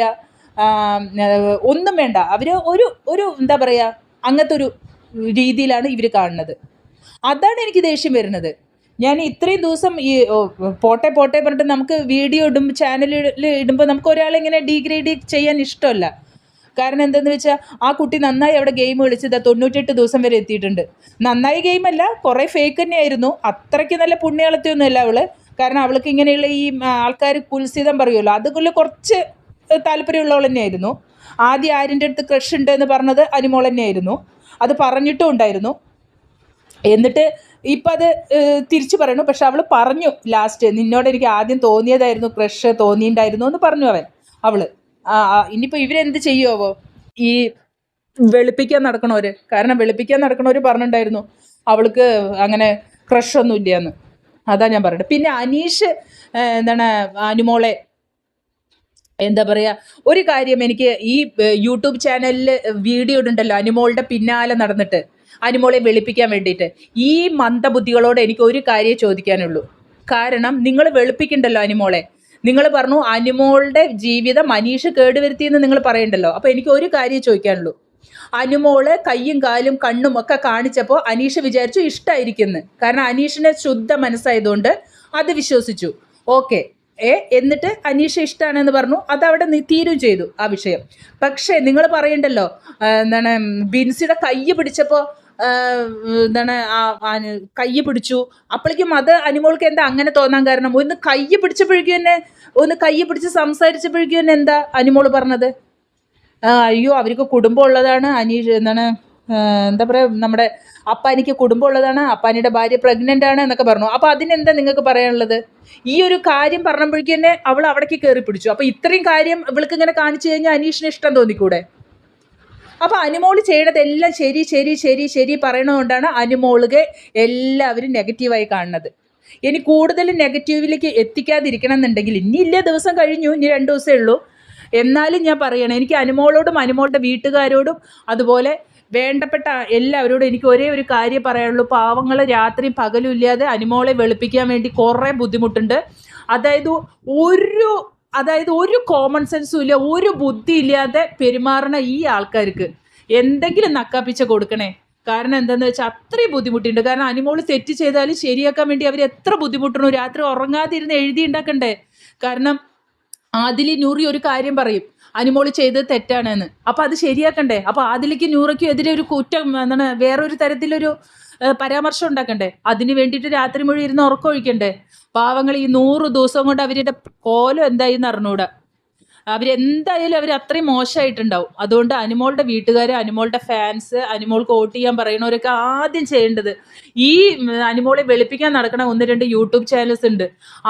ഒന്നും വേണ്ട. അവർ ഒരു ഒരു എന്താ പറയുക അങ്ങനത്തെ ഒരു രീതിയിലാണ് ഇവർ കാണുന്നത്. അതാണ് എനിക്ക് ദേഷ്യം വരുന്നത്. ഞാൻ ഇത്രയും ദിവസം ഈ പോട്ടെ പോട്ടെ പറഞ്ഞിട്ട് നമുക്ക് വീഡിയോ ഇടും ചാനലിൽ ഇടുമ്പോൾ നമുക്ക് ഒരാളെ ഇങ്ങനെ ഡീഗ്രേഡ് ചെയ്യാൻ ഇഷ്ടമല്ല. കാരണം എന്തെന്ന് വെച്ചാൽ ആ കുട്ടി നന്നായി അവിടെ ഗെയിം കളിച്ചത് തൊണ്ണൂറ്റെട്ട് ദിവസം വരെ എത്തിയിട്ടുണ്ട്. നന്നായി ഗെയിമല്ല കുറേ ഫേക്ക് തന്നെയായിരുന്നു. അത്രയ്ക്ക് നല്ല പുണ്യാളത്തിയൊന്നുമല്ല അവൾ. കാരണം അവൾക്ക് ഇങ്ങനെയുള്ള ഈ ആൾക്കാർ കുൽസിതം പറയുമല്ലോ അതുപോലെ കുറച്ച് താല്പര്യമുള്ളവൾ തന്നെയായിരുന്നു. ആദ്യം ആരിന്റെ അടുത്ത് ക്രഷ് ഉണ്ട് എന്ന് പറഞ്ഞത് അനിമോൾ തന്നെയായിരുന്നു. അത് പറഞ്ഞിട്ടും ഉണ്ടായിരുന്നു. എന്നിട്ട് ഇപ്പം അത് തിരിച്ചു പറയണു. പക്ഷെ അവൾ പറഞ്ഞു ലാസ്റ്റ് നിന്നോട് എനിക്ക് ആദ്യം തോന്നിയതായിരുന്നു ക്രഷ് തോന്നിയിട്ടുണ്ടായിരുന്നു എന്ന് പറഞ്ഞു അവൻ ആ, ഇനിയിപ്പോൾ ഇവരെന്ത് ചെയ്യുമോ ഈ വെളുപ്പിക്കാൻ നടക്കണവര് കാരണം വെളുപ്പിക്കാൻ നടക്കണവര് പറഞ്ഞിട്ടുണ്ടായിരുന്നു അവൾക്ക് അങ്ങനെ ക്രഷ് ഒന്നും ഇല്ലയെന്ന്. അതാ ഞാൻ പറയുന്നത് പിന്നെ അനീഷ് എന്താണ് അനുമോളെ എന്താ പറയാ ഒരു കാര്യം എനിക്ക് ഈ യൂട്യൂബ് ചാനലിൽ വീഡിയോ ഇടുണ്ടല്ലോ അനുമോളുടെ പിന്നാലെ നടന്നിട്ട് അനുമോളെ വെളുപ്പിക്കാൻ വേണ്ടിയിട്ട്. ഈ മന്ദബുദ്ധികളോട് എനിക്ക് ഒരു കാര്യം ചോദിക്കാനുള്ളൂ. കാരണം നിങ്ങൾ വെളുപ്പിക്കണ്ടല്ലോ അനിമോളെ നിങ്ങൾ പറഞ്ഞു അനുമോളുടെ ജീവിതം മനീഷ് കേടുവരുത്തിയെന്ന് നിങ്ങൾ പറയണ്ടല്ലോ. അപ്പോൾ എനിക്ക് ഒരു കാര്യം ചോദിക്കാനുള്ളൂ. അനുമോൾ കയ്യും കാലും കണ്ണും ഒക്കെ കാണിച്ചപ്പോൾ അനീഷ് വിചാരിച്ചു ഇഷ്ടമായിരിക്കുന്നു കാരണം അനീഷിനെ ശുദ്ധ മനസ്സായതുകൊണ്ട് അത് വിശ്വസിച്ചു. ഓക്കെ. ഏ എന്നിട്ട് അനീഷ ഇഷ്ടമാണെന്ന് പറഞ്ഞു. അത് അവിടെ നി- തീരും ചെയ്തു ആ വിഷയം. പക്ഷേ നിങ്ങൾ പറയണ്ടല്ലോ എന്താണ് ബിൻസിയുടെ കൈ പിടിച്ചപ്പോൾ എന്താണ് ആ- പിടിച്ചു. അപ്പോഴേക്കും അത് അനുമോൾക്ക് എന്താ അങ്ങനെ തോന്നാൻ കാരണം? ഒന്ന് കയ്യ് പിടിച്ചപ്പോഴേക്കും തന്നെ ഒന്ന് കയ്യ് പിടിച്ച് സംസാരിച്ചപ്പോഴേക്കും തന്നെ എന്താ അനുമോൾ പറഞ്ഞത്? അയ്യോ അവർക്ക് കുടുംബം ഉള്ളതാണ്. അനീഷ് എന്താണ് എന്താ പറയുക നമ്മുടെ അപ്പാനിക്ക് കുടുംബം ഉള്ളതാണ്. അപ്പാനിയുടെ ഭാര്യ പ്രഗ്നന്റ് ആണ് എന്നൊക്കെ പറഞ്ഞു. അപ്പോൾ അതിനെന്താ നിങ്ങൾക്ക് പറയാനുള്ളത്? ഈ ഒരു കാര്യം പറഞ്ഞപ്പോഴേക്കും തന്നെ അവൾ അവിടേക്ക് കയറി പിടിച്ചു. അപ്പോൾ ഇത്രയും കാര്യം ഇവൾക്ക് ഇങ്ങനെ കാണിച്ചു കഴിഞ്ഞാൽ അനീഷിന് ഇഷ്ടം തോന്നിക്കൂടെ? അപ്പോൾ അനുമോൾ ചെയ്യണതെല്ലാം ശരി ശരി ശരി ശരി പറയണതുകൊണ്ടാണ് അനുമോളുകെ എല്ലാവരും നെഗറ്റീവായി കാണുന്നത്. ഇനി കൂടുതൽ നെഗറ്റീവിലേക്ക് എത്തിക്കാതിരിക്കണം എന്നുണ്ടെങ്കിൽ ഇനി ഇല്ല ദിവസം കഴിഞ്ഞു ഇനി രണ്ട് ദിവസമേ ഉള്ളൂ. എന്നാലും ഞാൻ പറയണം എനിക്ക് അനുമോളോടും അനുമോളുടെ വീട്ടുകാരോടും അതുപോലെ വേണ്ടപ്പെട്ട എല്ലാവരോടും എനിക്ക് ഒരേ ഒരു കാര്യം പറയാനുള്ളൂ. പാവങ്ങൾ രാത്രി പകലും ഇല്ലാതെ അനുമോളെ വെളുപ്പിക്കാൻ വേണ്ടി കുറേ ബുദ്ധിമുട്ടുണ്ട്. അതായത് ഒരു അതായത് ഒരു കോമൺ സെൻസും ഇല്ല ഒരു ബുദ്ധി ഇല്ലാതെ പെരുമാറുന്ന ഈ ആൾക്കാർക്ക് എന്തെങ്കിലും നക്കാപ്പിച്ച കൊടുക്കണേ. കാരണം എന്താണെന്ന് വെച്ചാൽ അത്രയും ബുദ്ധിമുട്ടുണ്ട്. കാരണം അനിമോൾ തെറ്റ് ചെയ്താലും ശരിയാക്കാൻ വേണ്ടി അവർ എത്ര ബുദ്ധിമുട്ടണു. രാത്രി ഉറങ്ങാതിരുന്ന് എഴുതി ഉണ്ടാക്കണ്ടേ. കാരണം ആദിലി നൂറി ഒരു കാര്യം പറയും. അനിമോൾ ചെയ്തത് തെറ്റാണെന്ന്. അപ്പോൾ അത് ശരിയാക്കണ്ടേ? അപ്പോൾ ആദിലിക്ക് നൂറയ്ക്കും എതിരെ ഒരു കുറ്റം എന്താണ് വേറൊരു തരത്തിലൊരു പരാമർശം ഉണ്ടാക്കണ്ടേ? അതിന് വേണ്ടിയിട്ട് രാത്രി മുഴുവൻ ഇരുന്ന് ഉറക്കം ഒഴിക്കണ്ടേ? പാവങ്ങൾ ഈ നൂറ് ദിവസം കൊണ്ട് അവരുടെ കോലം എന്തായി എന്ന് അറിഞ്ഞൂടാ. അവരെന്തായാലും അവർ അത്രയും മോശമായിട്ടുണ്ടാവും. അതുകൊണ്ട് അനുമോളുടെ വീട്ടുകാർ അനുമോളുടെ ഫാൻസ് അനുമോൾക്ക് വോട്ട് ചെയ്യാൻ പറയുന്നവരൊക്കെ ആദ്യം ചെയ്യേണ്ടത് ഈ അനുമോളെ വെളുപ്പിക്കാൻ നടക്കണ ഒന്ന് രണ്ട് യൂട്യൂബ് ചാനൽസ് ഉണ്ട്.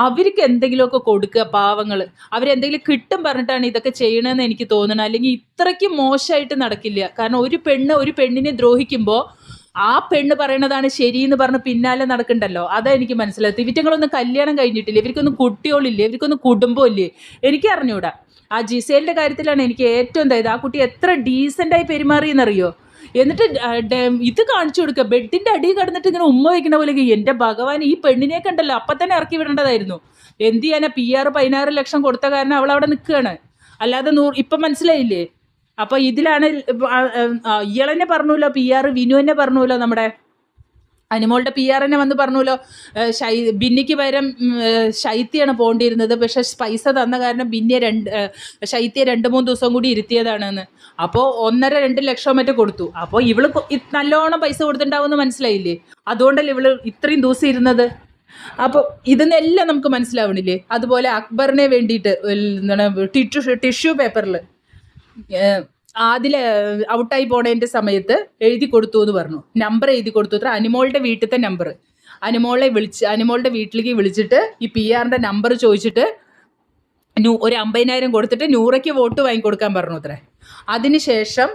അവർക്ക് എന്തെങ്കിലുമൊക്കെ കൊടുക്കുക പാവങ്ങൾ അവരെന്തെങ്കിലും കിട്ടും പറഞ്ഞിട്ടാണ് ഇതൊക്കെ ചെയ്യണമെന്ന് എനിക്ക് തോന്നണം. അല്ലെങ്കിൽ ഇത്രയ്ക്കും മോശമായിട്ട് നടക്കില്ല. കാരണം ഒരു പെണ്ണ് ഒരു പെണ്ണിനെ ദ്രോഹിക്കുമ്പോൾ ആ പെണ്ണ് പറയണതാണ് ശരി എന്ന് പറഞ്ഞ് പിന്നാലെ നടക്കണ്ടല്ലോ. അതാ എനിക്ക് മനസ്സിലായത്. ഇവറ്റങ്ങളൊന്നും കല്യാണം കഴിഞ്ഞിട്ടില്ല. ഇവർക്കൊന്നും കുട്ടികളില്ലേ. ഇവർക്കൊന്നും കുടുംബമില്ലേ എനിക്ക് അറിഞ്ഞൂടാ. ആ ജിസേലിന്റെ കാര്യത്തിലാണ് എനിക്ക് ഏറ്റവും ഇതായത് ആ കുട്ടി എത്ര ഡീസന്റായി പെരുമാറിയെന്നറിയോ? എന്നിട്ട് ഇത് കാണിച്ചു കൊടുക്കുക. ബെഡിന്റെ അടി കിടന്നിട്ട് ഇങ്ങനെ ഉമ്മ വയ്ക്കുന്ന പോലെ എന്റെ ഭഗവാൻ ഈ പെണ്ണിനെ കണ്ടല്ലോ. അപ്പം തന്നെ ഇറക്കി വിടേണ്ടതായിരുന്നു. എന്ത് ചെയ്യാനാ? പി ആർ പതിനാറ് ലക്ഷം കൊടുത്ത കാരണം അവൾ അവിടെ നിൽക്കുകയാണ്. അല്ലാതെ നൂ ഇപ്പം മനസ്സിലായില്ലേ? അപ്പൊ ഇതിലാണ് ഇയാളെന്നെ പറഞ്ഞല്ലോ പി ആർ വിനു തന്നെ പറഞ്ഞല്ലോ നമ്മുടെ അനുമോളുടെ പി ആർ തന്നെ വന്ന് പറഞ്ഞല്ലോ ഷൈ ബിന്നിക്ക് പകരം ശൈത്യാണ് പോകേണ്ടിയിരുന്നത് പക്ഷെ പൈസ തന്ന കാരണം ബിന്നിയെ രണ്ട് ശൈത്യെ രണ്ട് മൂന്ന് ദിവസം കൂടി ഇരുത്തിയതാണെന്ന്. അപ്പോൾ ഒന്നര രണ്ട് ലക്ഷം മറ്റോ കൊടുത്തു. അപ്പോൾ ഇവൾ നല്ലോണം പൈസ കൊടുത്തിട്ടുണ്ടാവുമെന്ന് മനസ്സിലായില്ലേ? അതുകൊണ്ടല്ലേ ഇവൾ ഇത്രയും ദിവസം ഇരുന്നത്? അപ്പോൾ ഇതെന്നെല്ലാം നമുക്ക് മനസ്സിലാവണില്ലേ? അതുപോലെ അക്ബറിനെ വേണ്ടിയിട്ട് എന്താണ് ടിഷ്യൂ ടിഷ്യൂ പേപ്പറിൽ ആദില ഔട്ടായി പോണതിന്റെ സമയത്ത് എഴുതി കൊടുത്തു എന്ന് പറഞ്ഞു. നമ്പർ എഴുതി കൊടുത്തു. അത്ര അനുമോളുടെ വീട്ടിലത്തെ നമ്പർ അനുമോളെ വിളിച്ച് അനുമോളുടെ വീട്ടിലേക്ക് വിളിച്ചിട്ട് ഈ പി ആറിന്റെ നമ്പർ ചോദിച്ചിട്ട് ഒരു അമ്പതിനായിരം കൊടുത്തിട്ട് നൂറയ്ക്ക് വോട്ട് വാങ്ങിക്കൊടുക്കാൻ പറഞ്ഞു അത്രേ അതിനുശേഷം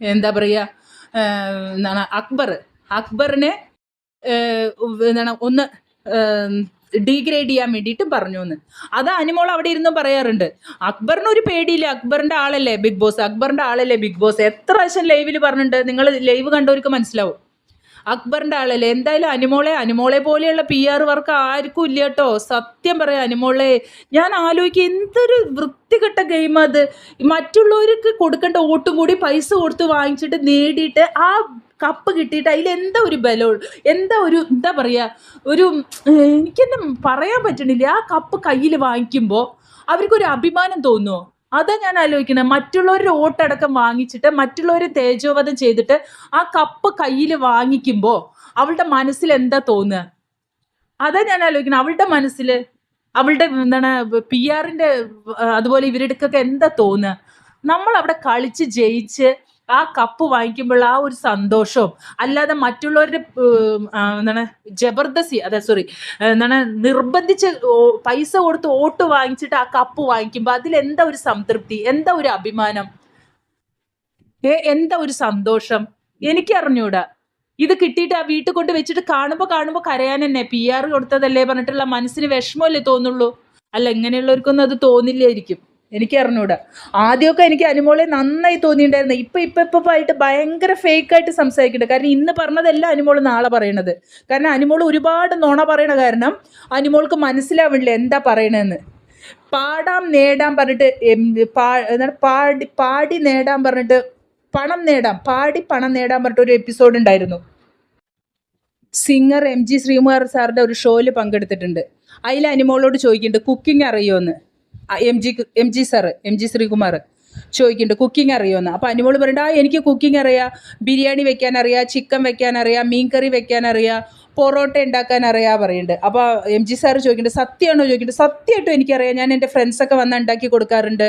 എന്താ പറയുക എന്താണ് അക്ബർ അക്ബറിനെ എന്താണ് ഒന്ന് ഡീഗ്രേഡ് ചെയ്യാൻ വേണ്ടിയിട്ട് പറഞ്ഞു എന്ന് അത് അനിമോൾ അവിടെ ഇരുന്നും പറയാറുണ്ട്. അക്ബറിന് ഒരു പേടിയില്ല. അക്ബറിന്റെ ആളല്ലേ ബിഗ് ബോസ്? അക്ബറിന്റെ ആളല്ലേ ബിഗ് ബോസ്? എത്ര പ്രാവശ്യം ലൈവിൽ പറഞ്ഞിട്ടുണ്ട്. നിങ്ങൾ ലൈവ് കണ്ടവർക്ക് മനസ്സിലാവും. അക്ബറിന്റെ ആളല്ലേ? എന്തായാലും അനിമോളെ അനിമോളെ പോലെയുള്ള പി ആർ വർക്ക് ആർക്കും ഇല്ല കേട്ടോ. സത്യം പറയാം അനിമോളെ. ഞാൻ ആലോചിക്കുക എന്തൊരു വൃത്തികെട്ട ഗെയിം അത്. മറ്റുള്ളവർക്ക് കൊടുക്കേണ്ട ഓട്ടും കൂടി പൈസ കൊടുത്ത് വാങ്ങിച്ചിട്ട് നേടിയിട്ട് ആ കപ്പ് കിട്ടിയിട്ട് അതിൽ എന്താ ഒരു ബലം എന്താ ഒരു എന്താ പറയുക ഒരു എനിക്കെന്നെ പറയാൻ പറ്റണില്ല. ആ കപ്പ് കയ്യിൽ വാങ്ങിക്കുമ്പോൾ അവർക്കൊരു അഭിമാനം തോന്നുമോ അതാ ഞാൻ ആലോചിക്കുന്നത് മറ്റുള്ളവരുടെ ഓട്ടടക്കം വാങ്ങിച്ചിട്ട് മറ്റുള്ളവരെ തേജോവധം ചെയ്തിട്ട് ആ കപ്പ് കയ്യിൽ വാങ്ങിക്കുമ്പോൾ അവളുടെ മനസ്സിൽ എന്താ തോന്നുക? അതാ ഞാൻ ആലോചിക്കുന്നത് അവളുടെ മനസ്സിൽ അവളുടെ എന്താണ് പി ആറിന്റെ അതുപോലെ ഇവരുടെക്കൊക്കെ എന്താ തോന്നുക? നമ്മൾ അവിടെ കളിച്ച് ജയിച്ച് ആ കപ്പ് വാങ്ങിക്കുമ്പോൾ ആ ഒരു സന്തോഷവും അല്ലാതെ മറ്റുള്ളവരുടെ എന്താണ് ജബർദസ്തി അതെ സോറി എന്താണ് നിർബന്ധിച്ച് പൈസ കൊടുത്ത് വോട്ട് വാങ്ങിച്ചിട്ട് ആ കപ്പ് വാങ്ങിക്കുമ്പോൾ അതിൽ എന്താ ഒരു സംതൃപ്തി എന്താ ഒരു അഭിമാനം? ഏ എന്താ ഒരു സന്തോഷം? എനിക്ക് അറിഞ്ഞൂടാ. ഇത് കിട്ടിയിട്ട് ആ വീട്ടിൽ കൊണ്ട് വെച്ചിട്ട് കാണുമ്പോൾ കാണുമ്പോൾ കരയാൻ തന്നെ പി ആർ കൊടുത്തതല്ലേ പറഞ്ഞിട്ടുള്ള മനസ്സിന് വിഷമമല്ലേ തോന്നുള്ളൂ? അല്ല ഇങ്ങനെയുള്ളവർക്കൊന്നും അത് തോന്നില്ലായിരിക്കും. എനിക്ക് അറിഞ്ഞൂടാ ആദ്യമൊക്കെ എനിക്ക് അനുമോളെ നന്നായി തോന്നിയിട്ടുണ്ടായിരുന്നു. ഇപ്പം ഇപ്പം ഇപ്പം ആയിട്ട് ഭയങ്കര ഫേക്കായിട്ട് സംസാരിക്കുന്നുണ്ട്. കാരണം ഇന്ന് പറഞ്ഞതല്ല അനുമോൾ നാളെ പറയണത്. കാരണം അനുമോൾ ഒരുപാട് നുണ പറയണ കാരണം അനുമോൾക്ക് മനസ്സിലാവില്ല എന്താ പറയണതെന്ന് പാടാം നേടാം പറഞ്ഞിട്ട് പാടി പാടി നേടാൻ പറഞ്ഞിട്ട് പണം നേടാം പാടി പണം നേടാൻ പറഞ്ഞിട്ട് ഒരു എപ്പിസോഡ് ഉണ്ടായിരുന്നു. സിംഗർ എം ജി ശ്രീകുമാർ സാറിന്റെ ഒരു ഷോയിൽ പങ്കെടുത്തിട്ടുണ്ട്. അതിൽ അനുമോളോട് ചോദിക്കുന്നുണ്ട് cooking അറിയുമെന്ന് M G M G sir M G Sreekumar ചോദിക്കുന്നുണ്ട് കുക്കിംഗ് അറിയുമെന്ന്. അപ്പോൾ അനിമോൾ പറയുന്നുണ്ട് ആ എനിക്ക് കുക്കിംഗ് അറിയാം. ബിരിയാണി വെക്കാൻ അറിയാം ചിക്കൻ വെക്കാൻ അറിയാം മീൻ കറി വെക്കാൻ അറിയാം പൊറോട്ട ഉണ്ടാക്കാൻ അറിയാം പറയുന്നുണ്ട് അപ്പോൾ എം ജി സാറ് ചോദിക്കുന്നുണ്ട് സത്യമാണോ ചോദിക്കുന്നുണ്ട് സത്യമായിട്ടും എനിക്കറിയാം. ഞാൻ എന്റെ ഫ്രണ്ട്സൊക്കെ വന്ന് ഉണ്ടാക്കി കൊടുക്കാറുണ്ട്.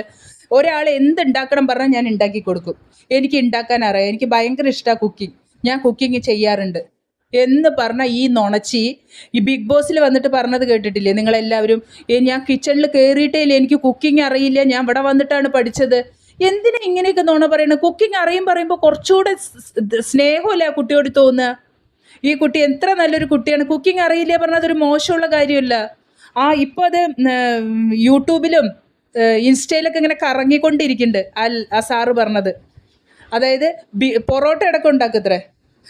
ഒരാൾ എന്ത് ഉണ്ടാക്കണം പറഞ്ഞാൽ ഞാൻ ഉണ്ടാക്കി കൊടുക്കും. എനിക്ക് ഉണ്ടാക്കാൻ അറിയാം. എനിക്ക് ഭയങ്കര ഇഷ്ടമാണ് കുക്കിംഗ് ഞാൻ കുക്കിംഗ് ചെയ്യാറുണ്ട്. എന്ന് പറഞ്ഞ ഈ നുണച്ചി ഈ ബിഗ് ബോസിൽ വന്നിട്ട് പറഞ്ഞത് കേട്ടിട്ടില്ലേ? നിങ്ങളെല്ലാവരും "ഏ, ഞാൻ കിച്ചണിൽ കയറിയിട്ടേ ഇല്ല? എനിക്ക് കുക്കിംഗ് അറിയില്ല. ഞാൻ ഇവിടെ വന്നിട്ടാണ് പഠിച്ചത്. എന്തിനാ ഇങ്ങനെയൊക്കെ നുണ പറയണത് കുക്കിംഗ് അറിയും പറയുമ്പോൾ കുറച്ചുകൂടെ സ്നേഹമല്ലേ ആ കുട്ടിയോട് തോന്നുക? ഈ കുട്ടി എത്ര നല്ലൊരു കുട്ടിയാണ്. കുക്കിംഗ് അറിയില്ല പറഞ്ഞാൽ അതൊരു മോശമുള്ള കാര്യമല്ല. ആ ഇപ്പോൾ അത് യൂട്യൂബിലും ഇൻസ്റ്റയിലൊക്കെ ഇങ്ങനെ കറങ്ങിക്കൊണ്ടിരിക്കുന്നുണ്ട് ആ സാറ് പറഞ്ഞത്. അതായത് ബി പൊറോട്ട അടക്കം ഉണ്ടാക്കത്രേ?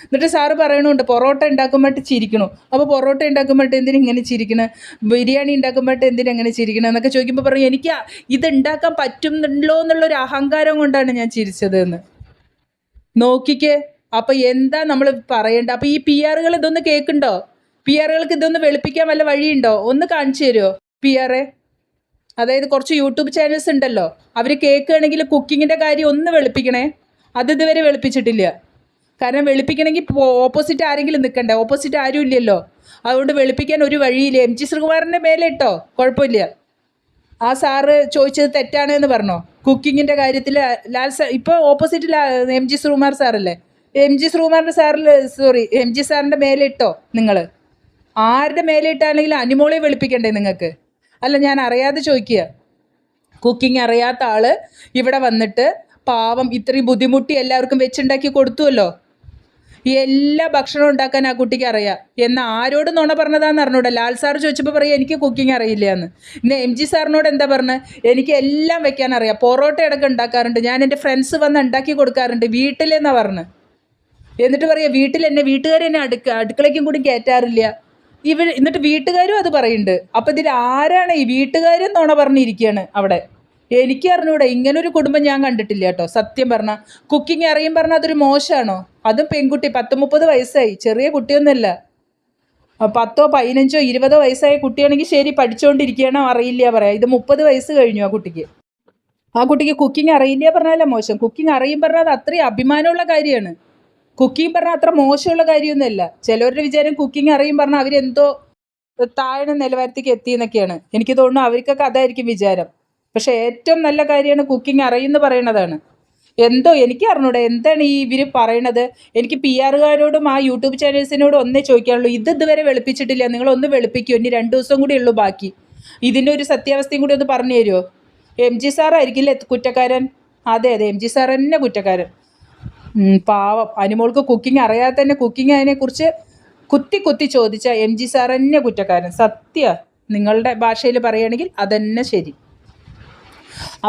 എന്നിട്ട് സാറ് പറയണുണ്ട് പൊറോട്ട ഉണ്ടാക്കുമ്പോട്ട് ചിരിക്കണു. അപ്പോൾ പൊറോട്ട ഉണ്ടാക്കുമ്പോട്ട് എന്തിനും ഇങ്ങനെ ചിരിക്കണം? ബിരിയാണി ഉണ്ടാക്കുമ്പോട്ട് എന്തിനും ഇങ്ങനെ ചിരിക്കണം? എന്നൊക്കെ ചോദിക്കുമ്പോൾ പറയും എനിക്ക് ഇത് ഉണ്ടാക്കാൻ പറ്റുന്നുണ്ടല്ലോ എന്നുള്ളൊരു അഹങ്കാരം കൊണ്ടാണ് ഞാൻ ചിരിച്ചത് എന്ന് നോക്കിക്കേ അപ്പോൾ എന്താ നമ്മൾ പറയേണ്ടത് അപ്പോൾ ഈ പി ആറുകൾ ഇതൊന്ന് കേൾക്കുന്നുണ്ടോ പി ആറുകൾക്ക് ഇതൊന്ന് വെളുപ്പിക്കാൻ വല്ല വഴിയുണ്ടോ? ഒന്ന് കാണിച്ചു തരുമോ പി ആറെ അതായത് കുറച്ച് യൂട്യൂബ് ചാനൽസ് ഉണ്ടല്ലോ അവർ കേൾക്കുകയാണെങ്കിൽ കുക്കിങ്ങിന്റെ കാര്യം ഒന്ന് വെളുപ്പിക്കണേ. അത് ഇതുവരെ വെളുപ്പിച്ചിട്ടില്ല. കാരണം വെളുപ്പിക്കണമെങ്കിൽ ഓപ്പോസിറ്റ് ആരെങ്കിലും നിൽക്കണ്ടേ ഓപ്പോസിറ്റ് ആരും ഇല്ലല്ലോ. അതുകൊണ്ട് വെളുപ്പിക്കാൻ ഒരു വഴിയില്ല. എം ജി ശ്രീകുമാറിന്റെ മേലെ ഇട്ടോ? കുഴപ്പമില്ല. ആ സാറ് ചോദിച്ചത് തെറ്റാണ് എന്ന് പറഞ്ഞോ? കുക്കിങ്ങിന്റെ കാര്യത്തിൽ ലാൽ സാർ ഇപ്പോൾ ഓപ്പോസിറ്റ് എം ജി ശ്രീകുമാർ സാറല്ലേ? എം ജി ശ്രീകുമാറിന്റെ സാറിൽ സോറി എം ജി സാറിന്റെ മേലെ ഇട്ടോ നിങ്ങൾ ആരുടെ മേലെ ഇട്ടാണെങ്കിലും അനിമോളെ വെളുപ്പിക്കണ്ടേ നിങ്ങൾക്ക്? അല്ല ഞാൻ അറിയാതെ ചോദിക്കുക. കുക്കിംഗ് അറിയാത്ത ആൾ ഇവിടെ വന്നിട്ട് പാവം ഇത്രയും ബുദ്ധിമുട്ടി എല്ലാവർക്കും വെച്ചുണ്ടാക്കി കൊടുത്തുവല്ലോ? എല്ലാ ഭക്ഷണവും ഉണ്ടാക്കാൻ ആ കുട്ടിക്ക് അറിയാം. എന്നാൽ ആരോട് നുണ പറഞ്ഞതാന്ന് അറിഞ്ഞൂടെ. ലാൽ സാർ ചോദിച്ചപ്പോൾ പറയാം എനിക്ക് കുക്കിംഗ് അറിയില്ല എന്ന് ഇന്ന് എം ജി സാറിനോട് എന്താ പറഞ്ഞത് എനിക്ക് എല്ലാം വെക്കാൻ അറിയാം. പൊറോട്ട ഇടയ്ക്ക് ഉണ്ടാക്കാറുണ്ട്. ഞാൻ എന്റെ ഫ്രണ്ട്സ് വന്ന് ഉണ്ടാക്കി കൊടുക്കാറുണ്ട്. വീട്ടിലെന്നാ പറഞ്ഞത് എന്നിട്ട് പറയാം വീട്ടിൽ എന്നെ വീട്ടുകാർ എന്നെ അടുക്ക അടുക്കളയ്ക്കും കൂടി കയറ്റാറില്ല ഇവർ എന്നിട്ട് വീട്ടുകാരും അത് പറയുന്നുണ്ട്. അപ്പം ഇതിൽ ആരാണ് ഈ വീട്ടുകാരും നുണ പറഞ്ഞിരിക്കുകയാണ് അവിടെ? എനിക്ക് അറിഞ്ഞൂടെ ഇങ്ങനൊരു കുടുംബം ഞാൻ കണ്ടിട്ടില്ല കേട്ടോ. സത്യം പറഞ്ഞാൽ കുക്കിംഗ് അറിയും പറഞ്ഞാൽ അതൊരു മോശമാണോ അതും പെൺകുട്ടി പത്ത് മുപ്പത് വയസ്സായി. ചെറിയ കുട്ടിയൊന്നുമല്ല. പത്തോ പതിനഞ്ചോ ഇരുപതോ വയസ്സായ കുട്ടിയാണെങ്കിൽ ശരി പഠിച്ചുകൊണ്ടിരിക്കുകയാണോ അറിയില്ല പറയാം. ഇത് മുപ്പത് വയസ്സ് കഴിഞ്ഞു ആ കുട്ടിക്ക്. ആ കുട്ടിക്ക് കുക്കിംഗ് അറിയില്ല പറഞ്ഞാലേ മോശം. കുക്കിംഗ് അറിയും പറഞ്ഞാൽ അത് അത്രയും അഭിമാനമുള്ള കാര്യമാണ്. കുക്കിംഗ് പറഞ്ഞാൽ അത്ര മോശമുള്ള കാര്യമൊന്നുമല്ല. ചിലവരുടെ വിചാരം കുക്കിംഗ് അറിയും പറഞ്ഞാൽ അവരെന്തോ താഴ്ന്ന നിലവാരത്തേക്ക് എത്തി എന്നൊക്കെയാണ് എനിക്ക് തോന്നുന്നു അവർക്കൊക്കെ അതായിരിക്കും വിചാരം. പക്ഷെ ഏറ്റവും നല്ല കാര്യമാണ് കുക്കിംഗ് അറിയുന്നു പറയണതാണ്. എന്തോ എനിക്ക് അറിഞ്ഞൂടെ എന്താണ് ഈ ഇവർ പറയണത്? എനിക്ക് പി ആറുകാരോടും ആ യൂട്യൂബ് ചാനൽസിനോടും ഒന്നേ ചോദിക്കാനുള്ളൂ. ഇത് ഇതുവരെ വെളുപ്പിച്ചിട്ടില്ല നിങ്ങൾ ഒന്ന് വെളുപ്പിക്കൂ ഇനി രണ്ട് ദിവസം കൂടി ഉള്ളൂ ബാക്കി. ഇതിന്റെ ഒരു സത്യാവസ്ഥയും കൂടി ഒന്ന് പറഞ്ഞു തരുമോ? എം ജി സാറായിരിക്കില്ലേ കുറ്റക്കാരൻ? അതെ അതെ എം ജി സാർ തന്നെ കുറ്റക്കാരൻ. പാവം. അനുമോൾക്ക് കുക്കിംഗ് അറിയാതെ തന്നെ കുക്കിംഗ് അതിനെക്കുറിച്ച് കുത്തി കുത്തി ചോദിച്ച എം ജി സാർ തന്നെ കുറ്റക്കാരൻ. സത്യ. നിങ്ങളുടെ ഭാഷയിൽ പറയുകയാണെങ്കിൽ അതന്നെ ശരി.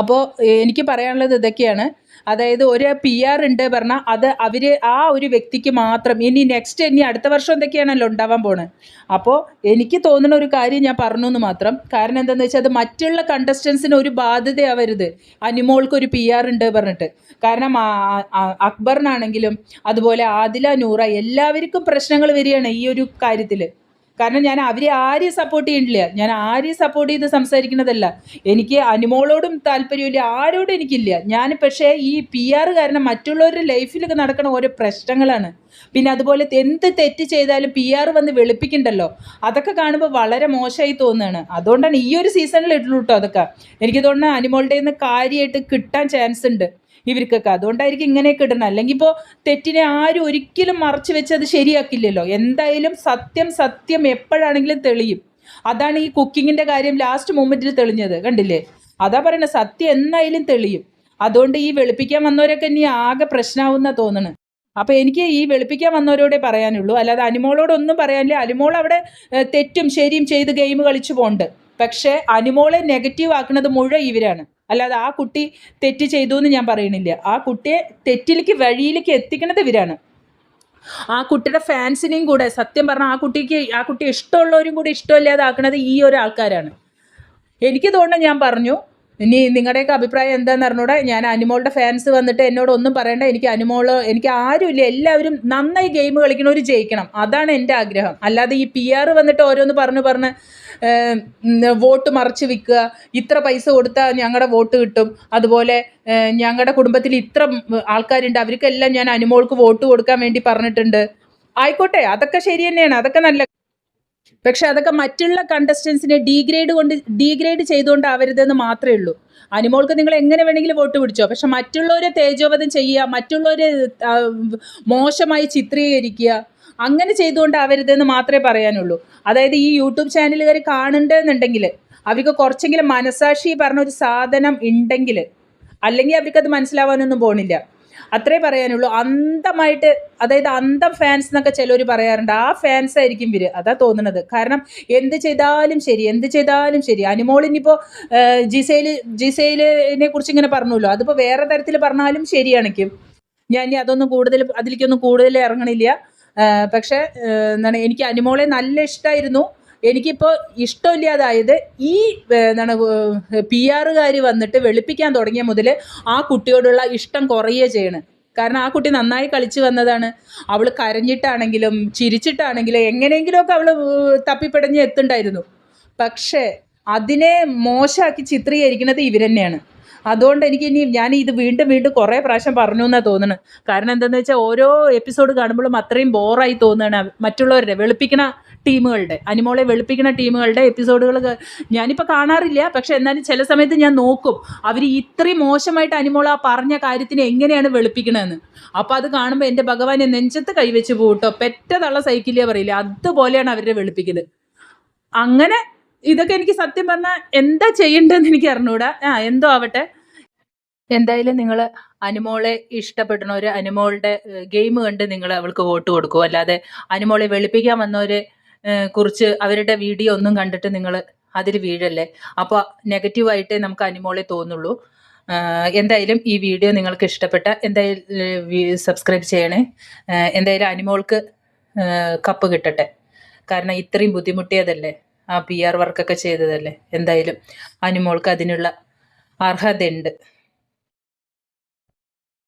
അപ്പോൾ എനിക്ക് പറയാനുള്ളത് ഇതൊക്കെയാണ്. അതായത് ഒരു പി ആർ ഉണ്ട് പറഞ്ഞാൽ അത് അവർ ആ ഒരു വ്യക്തിക്ക് മാത്രം ഇനി നെക്സ്റ്റ് ഇനി അടുത്ത വർഷം എന്തൊക്കെയാണല്ലോ ഉണ്ടാവാൻ പോണത് അപ്പോൾ എനിക്ക് തോന്നുന്ന ഒരു കാര്യം ഞാൻ പറഞ്ഞു എന്ന് മാത്രം. കാരണം എന്താണെന്ന് വെച്ചാൽ അത് മറ്റുള്ള കണ്ടസ്റ്റൻസിന് ഒരു ബാധ്യതയാവരുത്. അനിമോൾക്ക് ഒരു പി ആർ ഉണ്ട് പറഞ്ഞിട്ട്. കാരണം അക്ബറിനാണെങ്കിലും അതുപോലെ ആദില നൂറ എല്ലാവർക്കും പ്രശ്നങ്ങൾ വരികയാണ് ഈ ഒരു കാര്യത്തിൽ കാരണം ഞാൻ അവരെ ആരെയും സപ്പോർട്ട് ചെയ്യണില്ല. ഞാൻ ആരെയും സപ്പോർട്ട് ചെയ്ത് സംസാരിക്കുന്നതല്ല. എനിക്ക് അനുമോളോടും താല്പര്യമില്ല. ആരോടും എനിക്കില്ല. ഞാൻ പക്ഷേ ഈ പി ആർ കാരണം മറ്റുള്ളവരുടെ ലൈഫിലൊക്കെ നടക്കുന്ന ഓരോ പ്രശ്നങ്ങളാണ്. പിന്നെ അതുപോലെ എന്ത് തെറ്റ് ചെയ്താലും പി ആർ വന്ന് വെളുപ്പിക്കണ്ടല്ലോ. അതൊക്കെ കാണുമ്പോൾ വളരെ മോശമായി തോന്നുകയാണ്. അതുകൊണ്ടാണ് ഈ ഒരു സീസണിൽ ഇട്ടുള്ളൂ കേട്ടോ അതൊക്കെ. എനിക്ക് തോന്നുന്നത് അനിമോളുടെ നിന്ന് കാര്യമായിട്ട് കിട്ടാൻ ചാൻസ് ഉണ്ട്. ഇവർക്കൊക്കെ. അതുകൊണ്ടായിരിക്കും ഇങ്ങനെയൊക്കെ ഇടണം അല്ലെങ്കിൽ ഇപ്പോൾ തെറ്റിനെ ആരും ഒരിക്കലും മറച്ചു വെച്ച് അത് ശരിയാക്കില്ലല്ലോ. എന്തായാലും സത്യം സത്യം എപ്പോഴാണെങ്കിലും തെളിയും. അതാണ് ഈ കുക്കിങ്ങിന്റെ കാര്യം ലാസ്റ്റ് മൂമെന്റിൽ തെളിഞ്ഞത്. കണ്ടില്ലേ? അതാ പറയണത് സത്യം എന്തായാലും തെളിയും. അതുകൊണ്ട് ഈ വെളുപ്പിക്കാൻ വന്നവരൊക്കെ ഇനി ആകെ പ്രശ്നമാവുന്ന തോന്നണ്. അപ്പോൾ എനിക്ക് ഈ വെളുപ്പിക്കാൻ വന്നവരോടെ പറയാനുള്ളൂ. അല്ലാതെ അനുമോളോടൊന്നും പറയാനില്ല. അനുമോൾ അവിടെ തെറ്റും ശരിയും ചെയ്ത് ഗെയിം കളിച്ചു പോണ്ട്. പക്ഷേ അനുമോളെ നെഗറ്റീവ് ആക്കുന്നത് മുഴുവൻ ഇവരാണ്. അല്ലാതെ ആ കുട്ടി തെറ്റ് ചെയ്തു എന്ന് ഞാൻ പറയണില്ല. ആ കുട്ടിയെ തെറ്റിലേക്ക് വഴിയിലേക്ക് എത്തിക്കണത് ഇവരാണ്. ആ കുട്ടിയുടെ ഫാൻസിനെയും കൂടെ സത്യം പറഞ്ഞാൽ ആ കുട്ടിക്ക് ആ കുട്ടി ഇഷ്ടമുള്ളവരും കൂടി ഇഷ്ടമില്ലാതെ ഈ ഒരു ആൾക്കാരാണ്. എനിക്ക് തോന്നുന്നു ഞാൻ പറഞ്ഞു ഇനി നിങ്ങളുടെയൊക്കെ അഭിപ്രായം എന്താണെന്ന് അറിഞ്ഞൂടെ. ഞാൻ അനുമോളുടെ ഫാൻസ് വന്നിട്ട് എന്നോട് ഒന്നും പറയണ്ട. എനിക്ക് അനുമോൾ എനിക്ക് ആരുമില്ല. എല്ലാവരും നന്നായി ഗെയിം കളിക്കണവർ ജയിക്കണം. അതാണ് എന്റെ ആഗ്രഹം. അല്ലാതെ ഈ പി ആർ വന്നിട്ട് ഓരോന്ന് പറഞ്ഞു പറഞ്ഞ് വോട്ട് മറിച്ച് വിൽക്കുക. ഇത്ര പൈസ കൊടുത്താൽ ഞങ്ങളുടെ വോട്ട് കിട്ടും. അതുപോലെ ഞങ്ങളുടെ കുടുംബത്തിൽ ഇത്ര ആൾക്കാരുണ്ട്. അവർക്കെല്ലാം ഞാൻ അനുമോൾക്ക് വോട്ട് കൊടുക്കാൻ വേണ്ടി പറഞ്ഞിട്ടുണ്ട്. ആയിക്കോട്ടെ അതൊക്കെ ശരി തന്നെയാണ്. അതൊക്കെ നല്ല പക്ഷെ അതൊക്കെ മറ്റുള്ള കണ്ടസ്റ്റൻസിനെ ഡീഗ്രേഡ് കൊണ്ട് ഡീഗ്രേഡ് ചെയ്തുകൊണ്ട് ആവരുതെന്ന് മാത്രമേ ഉള്ളൂ. അനുമോൾക്ക് നിങ്ങൾ എങ്ങനെ വേണമെങ്കിലും വോട്ട് പിടിച്ചോ. പക്ഷെ മറ്റുള്ളവരെ തേജോവധം ചെയ്യുക മറ്റുള്ളവരെ മോശമായി ചിത്രീകരിക്കുക അങ്ങനെ ചെയ്തുകൊണ്ട് ആവരുതെന്ന് മാത്രമേ പറയാനുള്ളൂ. അതായത് ഈ യൂട്യൂബ് ചാനലുകാർ കാണണ്ടെന്നുണ്ടെങ്കിൽ അവർക്ക് കുറച്ചെങ്കിലും മനസാക്ഷി പറഞ്ഞ ഒരു സാധനം ഉണ്ടെങ്കിൽ അല്ലെങ്കിൽ അവർക്കത് മനസ്സിലാവാനൊന്നും പോണില്ല. അത്രേ പറയാനുള്ളൂ. അന്ധമായിട്ട് അതായത് അന്ധം ഫാൻസ് എന്നൊക്കെ ചിലർ പറയാറുണ്ട്. ആ ഫാൻസ് ആയിരിക്കും ഇവർ. അതാ തോന്നുന്നത് കാരണം എന്ത് ചെയ്താലും ശരി എന്ത് ചെയ്താലും ശരി. അനിമോളിനിപ്പോൾ ജിസയിൽ ജിസയിലിനെ കുറിച്ച് ഇങ്ങനെ പറഞ്ഞല്ലോ അതിപ്പോൾ വേറെ തരത്തിൽ പറഞ്ഞാലും ശരിയാണെങ്കിൽ ഞാൻ ഇനി അതൊന്നും കൂടുതൽ അതിലേക്കൊന്നും കൂടുതൽ ഇറങ്ങണില്ല. പക്ഷേ എന്താണ് എനിക്ക് അനുമോളെ നല്ല ഇഷ്ടമായിരുന്നു എനിക്കിപ്പോൾ ഇഷ്ടമില്ലാതായത് ഈ എന്താണ് പി ആറുകാർ വന്നിട്ട് വെളുപ്പിക്കാൻ തുടങ്ങിയ മുതൽ ആ കുട്ടിയോടുള്ള ഇഷ്ടം കുറയുക ചെയ്യണം. കാരണം ആ കുട്ടി നന്നായി കളിച്ചു വന്നതാണ്. അവൾ കരഞ്ഞിട്ടാണെങ്കിലും ചിരിച്ചിട്ടാണെങ്കിലും എങ്ങനെയെങ്കിലുമൊക്കെ അവൾ തപ്പിപ്പിടഞ്ഞ് എത്തുണ്ടായിരുന്നു പക്ഷേ അതിനെ മോശമാക്കി ചിത്രീകരിക്കുന്നത് ഇവർ തന്നെയാണ് അതുകൊണ്ട് എനിക്ക് ഇനി ഞാൻ ഇത് വീണ്ടും വീണ്ടും കുറേ പ്രാവശ്യം പറഞ്ഞു എന്നാണ് തോന്നുന്നത് കാരണം എന്താണെന്ന് വെച്ചാൽ ഓരോ എപ്പിസോഡ് കാണുമ്പോഴും അത്രയും ബോറായി തോന്നുകയാണ് മറ്റുള്ളവരുടെ വെളുപ്പിക്കണ ടീമുകളുടെ അനിമോളെ വെളുപ്പിക്കണ ടീമുകളുടെ എപ്പിസോഡുകൾ ഞാനിപ്പോൾ കാണാറില്ല. പക്ഷേ എന്നാലും ചില സമയത്ത് ഞാൻ നോക്കും. അവർ ഇത്രയും മോശമായിട്ട് അനിമോൾ ആ പറഞ്ഞ കാര്യത്തിന് എങ്ങനെയാണ് വെളുപ്പിക്കണതെന്ന് അപ്പോൾ അത് കാണുമ്പോൾ എന്റെ ഭഗവാനെ നെഞ്ചത്ത് കൈവച്ച് പോകട്ടോ പെറ്റതള്ള സൈക്കിളിയെ പറയില്ല? അതുപോലെയാണ് അവരുടെ വെളുപ്പിക്കൽ അങ്ങനെ ഇതൊക്കെ എനിക്ക് സത്യം പറഞ്ഞാൽ എന്താ ചെയ്യേണ്ടതെന്ന് എനിക്ക് അറിഞ്ഞൂടാ. ആ എന്തോ ആവട്ടെ. എന്തായാലും നിങ്ങൾ അനുമോളെ ഇഷ്ടപ്പെടുന്നവർ അനുമോളുടെ ഗെയിം കണ്ട് നിങ്ങൾ അവൾക്ക് വോട്ട് കൊടുക്കും. അല്ലാതെ അനുമോളെ വെളുപ്പിക്കാൻ വന്നവരെ കുറിച്ച് അവരുടെ വീഡിയോ ഒന്നും കണ്ടിട്ട് നിങ്ങൾ അതിൽ വീഴല്ലേ? അപ്പോൾ നെഗറ്റീവായിട്ടേ നമുക്ക് അനുമോളെ തോന്നുള്ളൂ. എന്തായാലും ഈ വീഡിയോ നിങ്ങൾക്ക് ഇഷ്ടപ്പെട്ട എന്തായാലും സബ്സ്ക്രൈബ് ചെയ്യണേ. എന്തായാലും അനുമോൾക്ക് കപ്പ് കിട്ടട്ടെ. കാരണം ഇത്രയും ബുദ്ധിമുട്ടിയതല്ലേ? ആ പി ആർ വർക്കൊക്കെ ചെയ്തതല്ലേ? എന്തായാലും അനുമോൾക്ക് അതിനുള്ള അർഹതയുണ്ട്.